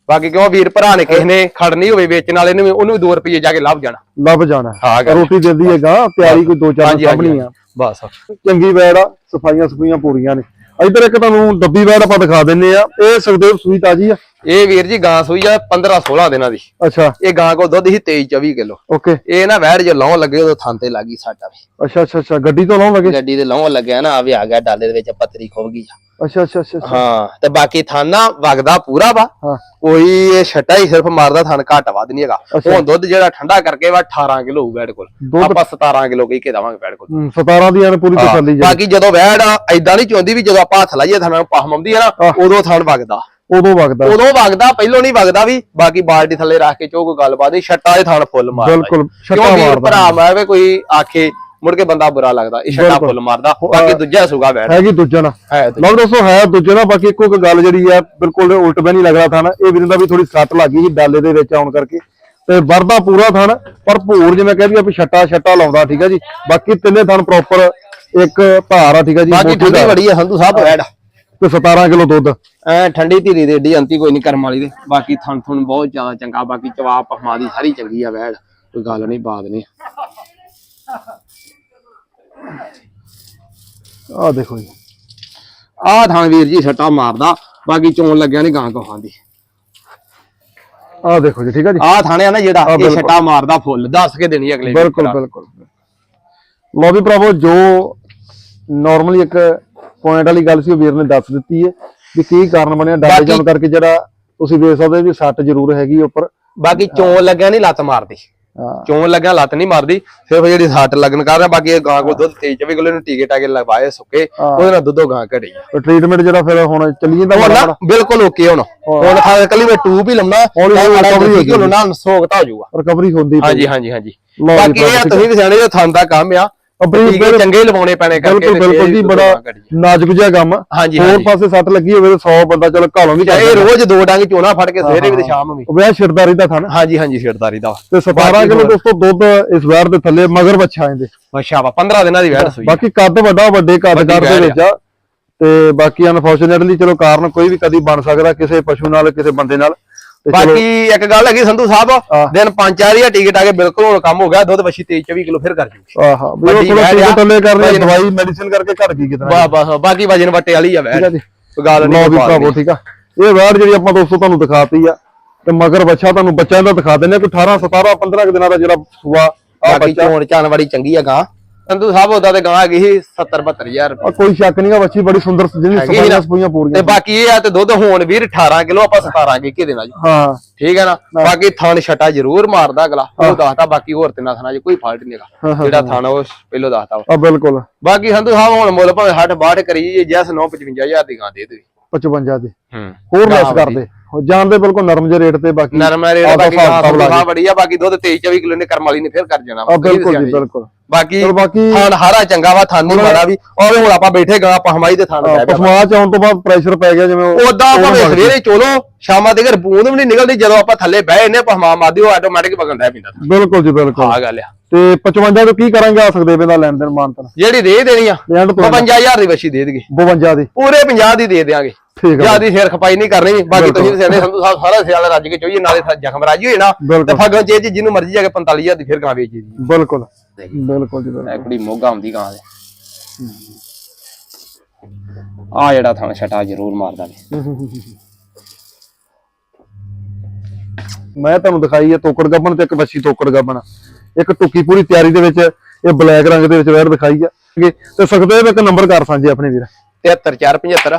ਬਾਕੀ ਕਿਉਂ ਵੀਰ ਭਰਾ ਨੇ ਕਿਸੇ ਨੇ ਖੜਨੀ ਹੋਵੇ ਵੇਚਣ ਵਾਲੇ ਨੂੰ ਉਹਨੂੰ ਵੀ 2 ਰੁਪਏ ਜਾ ਕੇ ਲੱਭ ਜਾਣਾ। ਲੱਭ ਜਾਣਾ। ਹਾਂ। ਰੋਟੀ ਦਿੰਦੀ ਹੈਗਾ ਤਿਆਰੀ ਕੋਈ ਦੋ ਚਾਰ ਹਾਂਜੀ ਸਾਹਮਣੀ ਹਾਂਜੀ ਆ। ਬਸ। ਚੰਗੀ ਆ ਸਫਾਈਆਂ ਸਫਾਈਆਂ ਪੂਰੀਆਂ ਨੇ। ਇੱਧਰ ਇੱਕ ਤੁਹਾਨੂੰ ਡੱਬੀ ਵੈੜ ਆਪਾਂ ਦਿਖਾ ਦਿੰਨੇ ਆ। ਇਹ ਸੁਖਦੇਵ ਸੂਈ ਤਾਜੀ ਆ? ਇਹ ਵੀਰ ਜੀ ਗਾਂ ਸੂਈ ਆ 15 16 ਦਿਨਾਂ ਦੀ। ਅੱਛਾ। ਇਹ ਗਾਂ ਕੋ ਦੁੱਧ ਸੀ 23 24 ਕਿਲੋ। ਓਕੇ। ਇਹ ਨਾ ਵੈੜ ਜੇ ਲਾਉਣ ਲੱਗੇ ਉਦੋਂ ਥਾਂ ਤੇ ਲੱਗੀ ਸਾਡਾ ਵੀ। ਅੱਛਾ ਅੱਛਾ ਅੱਛਾ। ਗੱਡੀ ਤੋਂ ਲਾਉਣ ਲੱਗੇ? ਗੱਡੀ ਦੇ ਲਾਉਣ ਲੱਗਿਆ ਨਾ ਆ ਵੀ ਆ ਗਿਆ ਡਾਲੇ ਦੇ ਵਿੱਚ ਪੱਤਰੀ ਖੁੱਭ ਗਈ ਆ। ਅੱਛਾ ਅੱਛਾ ਅੱਛਾ। ਹਾਂ ਤੇ ਬਾਕੀ ਥਾਨਾ ਵਗਦਾ ਪੂਰਾ ਵਾ। ਹਾਂ। ਕੋਈ ਇਹ ਛੱਟਾ ਹੀ ਸਿਰਫ ਮਾਰਦਾ ਥਣ ਘੱਟ ਵੱਧ ਨਹੀਂ ਹੈਗਾ। ਹੁਣ ਦੁੱਧ ਜਿਹੜਾ ਠੰਡਾ ਕਰਕੇ ਵਾ 18 ਕਿਲੋ ਹੋਊ ਵੈੜ ਕੋਲ। ਆਪਾਂ 17 ਕਿਲੋ ਕਹੀ ਕੇ ਦਵਾਂਗੇ ਵੈੜ ਕੋਲ। ਹੂੰ, 17 ਦੀ ਐਨ ਪੂਰੀ ਤਸੱਲੀ ਜੀ ਬਾਕੀ ਜਦੋਂ ਵੈੜ ਐਦਾਂ ਨਹੀਂ ਚਾਹੁੰਦੀ ਵੀ ਜਦੋਂ ਆਪਾਂ ਹੱਥ ਲਾਈਏ ਥਾਣਾ ਨੂੰ ਪਾਹਮ ਆਉਂਦੀ ਹੈ ਨਾ। ਉਦੋਂ ਥਣ ਵਗਦਾ। ਉਦੋਂ ਵਗਦਾ। ਉਦੋਂ ਵਗਦਾ ਪਹਿਲੋਂ ਨਹੀਂ ਵਗਦਾ ਵੀ ਬਾਕੀ ਬਾਲਟੀ ਥੱਲੇ ਰੱਖ ਕੇ ਚੋ ਕੋਈ ਗੱਲਬਾਤ ਨਹੀਂ ਛੱਟਾ ਇਹ ਥਣ ਫੁੱਲ ਮਾਰਦਾ ਬਿਲਕੁਲ, ਛੱਟਾ ਮਾਰਦਾ। ਭਰਾ ਮਾਰਵੇ ਕੋਈ ਆਖੇ ਮੁੜ ਕੇ ਬੰਦਾ ਬੁਰਾ ਲੱਗਦਾ ਇਹ। ਫੁੱਲ ਮਾਰਦਾ ਬਾਕੀ ਦੂਜਾ ਸੁਗਾ ਵੈੜ ਹੈਗੀ ਦੂਜਾ ਨਾ। ਲਓ ਦੋਸਤੋ ਹੈ ਦੂਜੇ ਨਾਲ ਬਾਕੀ ਇੱਕੋ ਇੱਕ ਗੱਲ ਜਿਹੜੀ ਆ ਬਿਲਕੁਲ ਉਲਟ ਬੈ ਨਹੀਂ ਲੱਗਦਾ ਥਣ ਇਹ ਵੀਰਾਂ ਦਾ ਵੀ ਥੋੜੀ ਸੱਟ ਲੱਗ ਗਈ ਸੀ ਡਾਲੇ ਦੇ ਵਿੱਚ ਆਉਣ ਕਰਕੇ। ਤੇ ਵਰਦਾ ਪੂਰਾ ਥਣ ਪਰ ਭੂਰ ਜਿਵੇਂ ਕਹਿੰਦੀ ਆ ਵੀ ਛੱਟਾ ਛੱਟਾ ਲਾਉਂਦਾ ਠੀਕ ਹੈ ਜੀ। ਬਾਕੀ ਤਿੰਨੇ ਥਣ ਪ੍ਰੋਪਰ ਇੱਕ ਧਾਰ ਆ ਠੀਕ ਹੈ ਜੀ ਬਾਕੀ ਠੰਡੀ। ਬੜੀ ਹੈ ਸੰਧੂ ਸਾਹਿਬ ਵੈੜ ਤੇ 17 ਕਿਲੋ ਦੁੱਧ। ਐ ਠੰਡੀ ਧੀਰੀ ਦੇ ਏਡੀ ਅੰਤੀ ਕੋਈ ਨਹੀਂ ਕਰਮ ਵਾਲੀ ਦੇ। ਬਾਕੀ ਥਣ ਥੁਣ ਬਹੁਤ ਜ਼ਿਆਦਾ ਚੰਗਾ ਬਾਕੀ ਜਵਾਬ ਪਖਮਾ ਦੀ ਸਾਰੀ ਚੰਗੀ ਆ ਵੈੜ ਕੋਈ ਗੱਲ ਨਹੀਂ ਬਾਤ ਨਹੀਂ ਆਹ ਦੇਖੋ ਜੀ। ਥਣ ਵੀਰ ਜੀ ਛੱਟਾ ਮਾਰਦਾ ਬਾਕੀ ਚੋਣ ਲੱਗਿਆ ਨਹੀਂ ਗਾਂ ਕੋ ਦੀ। ਆਹ ਦੇਖੋ ਜੀ ਠੀਕ ਹੈ ਜੀ। ਆਹ ਥਾਣੇ ਆ ਨਾ ਜਿਹੜਾ ਇਹ। ਛੱਟਾ ਮਾਰਦਾ ਫੁੱਲ ਦੱਸ ਕੇ ਦੇਣੀ ਅਗਲੇ ਬਿਲਕੁਲ। ਬਿਲਕੁਲ ਲੋ ਵੀ ਭਰਾਵੋ ਜੋ ਨਾਰਮਲੀ ਇੱਕ ਪੁਆਇੰਟ ਵਾਲੀ ਗੱਲ ਸੀ ਉਹ ਵੀਰ ਨੇ ਦੱਸ ਦਿੱਤੀ ਹੈ ਵੀ ਕੀ ਕਾਰਨ ਬਣਿਆ। ਡਾਲੇ ਜਾਣ ਕਰਕੇ ਜਿਹੜਾ ਤੁਸੀਂ ਵੇਖ ਸਕਦੇ ਹੋ ਵੀ ਸੱਟ ਜ਼ਰੂਰ ਹੈਗੀ ਉੱਪਰ। ਬਾਕੀ ਚੋਣ ਲੱਗਿਆ ਨਹੀਂ ਲੱਤ ਮਾਰਦੀ। ਚੋਣ ਲੱਗਿਆ? ਲੱਤ ਨਹੀਂ ਮਾਰਦੀ। ਸਿਰਫ ਜਿਹੜੀ ਸੱਟ ਲੱਗਣ ਕਾਰਨ ਬਾਕੀ ਇਹ ਗਾਂ ਕੋ ਦੁੱਧ 23 24 ਕਿਲੋ ਨੂੰ ਟੀਕੇ ਟਾਕੇ ਲਗਵਾਏ ਸੁੱਕੇ। ਉਹਦੇ ਨਾਲ ਦੁੱਧੋ ਗਾਂ ਘੜੀ ਟ੍ਰੀਟਮੈਂਟ ਜਿਹੜਾ ਫਿਰ ਹੁਣ ਚੱਲੀ ਜਾਂਦਾ ਹੁਣ ਬਿਲਕੁਲ ਓਕੇ ਹੁਣ। ਹੁਣ ਖਾ ਕੱਲੀ ਮੈਂ ਟੂਬ ਹੀ ਲੰਮਾ recovery ਹੋ ਹੁਣ ਨਾਲ ਸੋਗਤਾ ਹੋ ਜਾਊਗਾ। ਰਿਕਵਰੀ ਹੁੰਦੀ ਹਾਂਜੀ ਹਾਂਜੀ ਹਾਂਜੀ। ਬਾਕੀ ਇਹ ਤੁਸੀਂ ਵੀ ਸਿਆਣੇ ਜੋ ਥਣ ਦਾ ਕੰਮ ਆ। ਟੀਕੇ ਚੰਗੇ ਲਵਾਉਣੇ ਪੈਣੇ ਕਰਕੇ ਬਿਲਕੁਲ ਬਿਲਕੁਲ ਜੀ ਬੜਾ। ਨਾਜ਼ੁਕ ਜਿਹਾ ਕੰਮ ਹੋਰ ਪਾਸੇ ਸੱਟ ਲੱਗੀ ਹੋਵੇ ਤਾਂ 100 ਬੰਦਾ ਚਲੋ ਘਾਲੋਂ ਵੀ ਚਾਹੇ ਰੋਜ਼ ਦੋ ਡੰਗ ਚੋਣਾ ਫੜ ਕੇ ਸਵੇਰੇ ਵੀ ਤੇ ਸ਼ਾਮ ਵੀ। ਉਹ ਵਿਆਹ ਛਿੜਦਾਰੀ ਦਾ ਥਣ ਹਾਂਜੀ ਹਾਂਜੀ ਛੇੜਦਾਰੀ ਦਾ। ਤੇ 17 ਕਿਲੋ ਦੋਸਤੋ ਦੁੱਧ ਇਸ ਵਾਰ ਦੇ ਥੱਲੇ ਮਗਰ ਬੱਚਾ ਆਂਦੇ ਅੱਛਾ ਵਾ 15 ਦਿਨਾਂ ਦੀ ਵੈੜ ਸੂਈ ਬਾਕੀ ਕੱਦ ਵੱਡਾ ਵੱਡੇ ਕੱਦ ਕਰ ਦੇ ਵਿੱਚ ਆ। ਤੇ ਬਾਕੀ ਅਨਫੋਰਚੂਨੇਟਲੀ ਚਲੋ ਕਾਰਨ ਕੋਈ ਵੀ ਕਦੀ ਬਣ ਸਕਦਾ ਕਿਸੇ ਪਸ਼ੂ ਨਾਲ ਕਿਸੇ ਬੰਦੇ ਨਾਲ। ਬਾਕੀ ਇੱਕ ਗੱਲ ਹੈਗੀ ਸੰਧੂ ਸਾਹਿਬ। ਦਿਨ ਪੰਜ ਚਾਰ ਹੀ ਟਿਕਟ ਆ ਕੇ ਬਿਲਕੁਲ ਹੁਣ ਕੰਮ ਹੋ ਗਿਆ ਦੁੱਧ ਵਛੀ 23 24 ਕਿਲੋ ਫਿਰ ਕਰ ਜੂਗੀ ਆਹਾ ਵੱਡੀ ਥੋੜਾ ਵੈੜ ਟੀਕੇ ਆ, ਟੱਲੇ ਕਰਨੇ ਵਜਨ- ਦਵਾਈ ਮੈਡੀਸਿਨ ਕਰਕੇ ਘਰ ਕੀ ਕਿਤਨਾ ਬਾ ਬਸ ਬਾਕੀ ਵਜਨ ਵੱਟੇ ਵਾਲੀ ਆ ਜੀ। ਕੋਈ ਗੱਲ ਨਹੀਂ ਭਰਾਵੋ ਠੀਕ ਆ। ਇਹ ਵੈੜ ਜਿਹੜੀ ਆਪਾਂ ਦੋਸਤੋ ਤੁਹਾਨੂੰ ਦਿਖਾਤੀ ਆ ਤੇ ਮਗਰ ਬੱਚਾ ਤੁਹਾਨੂੰ ਬੱਚਿਆਂ ਦਾ ਦਿਖਾ ਦਿੰਨੇ ਕੋਈ 18 17 15 ਕੁ ਦਿਨਾਂ ਦਾ ਜਿਹੜਾ ਸੂਆ ਆ ਬੱਚਾ। ਚਾਣ ਵਾਲੀ ਚੰਗੀ ਆ ਗਾਂ। ਸੰਧੂ ਸਾਹਿਬ ਉਹਦਾ ਤੇ ਗਾਂ ਸੀ 70 72000 ਆ ਕੋਈ ਸ਼ੱਕ ਨਹੀਂਗਾ ਬੱਚੀ ਬੜੀ ਸੁੰਦਰ ਸੀ ਸਫਾਈਆਂ ਨਾ। ਸਪੂਈਆਂ ਤੇ ਪੂਰੀਆਂ ਬਾਕੀ ਇਹ ਆ ਤੇ ਦੁੱਧ ਹੋਣ ਵੀਰ 18 ਕਿਲੋ ਆਪਾਂ 17 ਕੇ ਦੇਣਾ ਜੀ। ਹਾਂ। ਠੀਕ ਹੈ ਨਾ? ਬਾਕੀ ਥਣ ਛਟਾ ਜ਼ਰੂਰ ਮਾਰਦਾ ਅਗਲਾ। ਉਹ ਦੱਸਦਾ ਬਾਕੀ ਹੋਰ ਤਿੰਨਾਂ ਥਾਣਾ 'ਚ ਕੋਈ ਫਾਲਟ ਨਹੀਂ ਹਾਂ, ਹੈਗਾ। ਹਾਂ, ਜਿਹੜਾ ਥਾਣਾ ਉਹ ਪਹਿਲੋਂ ਦੱਸਦਾ। ਆ ਬਿਲਕੁਲ। ਬਾਕੀ ਸੰਧੂ ਸਾਹਿਬ ਹੁਣ ਮੁੱਲ ਭਾਵੇਂ 60 62 ਕਰੀ ਜੇ ਜੈਸ 9 55000 ਦੀ ਗਾਂ ਦੇ ਦੇ 55 ਦੀ। ਹੂੰ। ਹੋਰ ਲੈਸ ਕਰਦੇ ਹੋ ਜਾਣਦੇ ਬਿਲਕੁਲ ਨਰਮ ਜਿਹੇ ਰੇਟ ਤੇ ਬਾਕੀ ਨਰਮ ਰੇਟ ਬਾਕੀ ਹਿਸਾਬ ਗਾਂ ਕਿਤਾਬ ਲਾ ਸੁਭਾ ਬੜੀ ਆ ਬਾਕੀ ਦੁੱਧ 23 24 ਕਿਲੋ ਨੇ ਕਰਮ ਵਾਲੀ ਨੇ ਫੇਰ ਕਰ ਜਾਣਾ। ਬਿਲਕੁਲ ਜੀ ਬਿਲਕੁਲ। ਬਾਕੀ ਬਾਕੀ ਥਾਨ ਹਾਰਾ ਚੰਗਾ ਵਾ ਥਾਨ ਨਹੀਂ ਮਾੜਾ ਵੀ। ਔਰ ਹੁਣ ਆਪਾਂ ਬੈਠੇ ਗਾਂ ਆਪਾਂ ਹਮਾਈ ਦੇ ਥਾਨ ਪੈ ਗਿਆ ਪਸਮਾ ਚ ਆਉਣ ਤੋਂ ਬਾਅਦ ਪ੍ਰੈਸ਼ਰ ਪੈ ਗਿਆ ਜਿਵੇਂ ਉਹ- ਉਦਾਂ ਗਿਆ। ਸਵੇਰੇ ਚੋਲੋ ਸ਼ਾਮਾਂ ਦੇ ਘਰ ਬੂੰਦ ਵੀ ਨਹੀਂ ਨਿਕਲਦੀ ਜਦੋਂ ਆਪਾਂ ਥੱਲੇ ਬਹਿ ਇਹਨੇ ਪਹਮਾ ਮਾਦੀ ਉਹ ਆਟੋਮੈਟਿਕ ਵਗਣ ਦਾ ਪਿੰਦਾ ਬਿਲਕੁਲ ਜੀ ਬਿਲਕੁਲ। ਆ ਗੱਲ ਆ। ਤੇ 55 ਤੋਂ ਕੀ ਕਰਾਂਗੇ ਆ ਸਕਦੇ ਬੰਦਾ ਲੈਣ ਦੇਣ ਮਾਨਤਨ? ਜਿਹੜੀ ਦੇ ਦੇਣੀ ਆ ਐਂਡ ਤੋਂ 55000 ਦੀ ਵਛੀ ਦੇ ਦੇਗੇ 52 ਦੀ। ਪੂਰੇ 50 ਦੀ ਦੇ ਦੇਾਂਗੇ ਠੀਕ ਆ ਜਿਆਦੀ ਸਿਰ ਖਪਾਈ ਨਹੀਂ ਕਰਨੀ ਬਾਕੀ ਤੁਸੀਂ ਸਿਆਣੇ ਸੰਧੂ ਸਾਹਿਬ ਸਾਰਾ ਸਿਆਲ ਰੱਜ ਕੇ ਚੋਈਏ ਨਾਲੇ ਜ਼ਖਮ ਰਾਜੀ ਹੋਏ ਨਾ। ਤੇ ਫਗਣ ਚ ਚੀਜ਼ ਜਿਹਨੂੰ ਮਰਜ਼ੀ ਜਾ ਕੇ 45000 ਦੀ ਫਿਰ ਗਾਂ ਵੇਚੀ ਬਿਲਕੁਲ। ਬਿਲਕੁਲ ਜੀ ਬਿਲਕੁਲ। ਇਹ ਕੁੜੀ ਮੋਗਾ ਹੁੰਦੀ ਗਾਂ ਦੇ। ਆ ਜਿਹੜਾ ਥਾਂ ਛਟਾ ਜ਼ਰੂਰ ਮਾਰਦਾ ਨੇ ਮੈਂ ਤੁਹਾਨੂੰ ਦਿਖਾਈ ਹੈ ਤੋਕੜ ਗੱਬਣ ਤੇ ਇੱਕ ਬੱਚੀ ਤੋਕੜ ਗੱਬਣ। ਇੱਕ ਟੁੱਕੀ ਪੂਰੀ ਤਿਆਰੀ ਦੇ ਵਿੱਚ ਇਹ ਬਲੈਕ ਰੰਗ ਦੇ ਵਿੱਚ ਵੈਰ ਦਿਖਾਈ ਆ। ਤੇ ਸਕਦੇ ਹੋ ਇੱਕ ਨੰਬਰ ਕਰ ਸਾਂਝੇ ਆਪਣੇ ਵੀਰ। 73475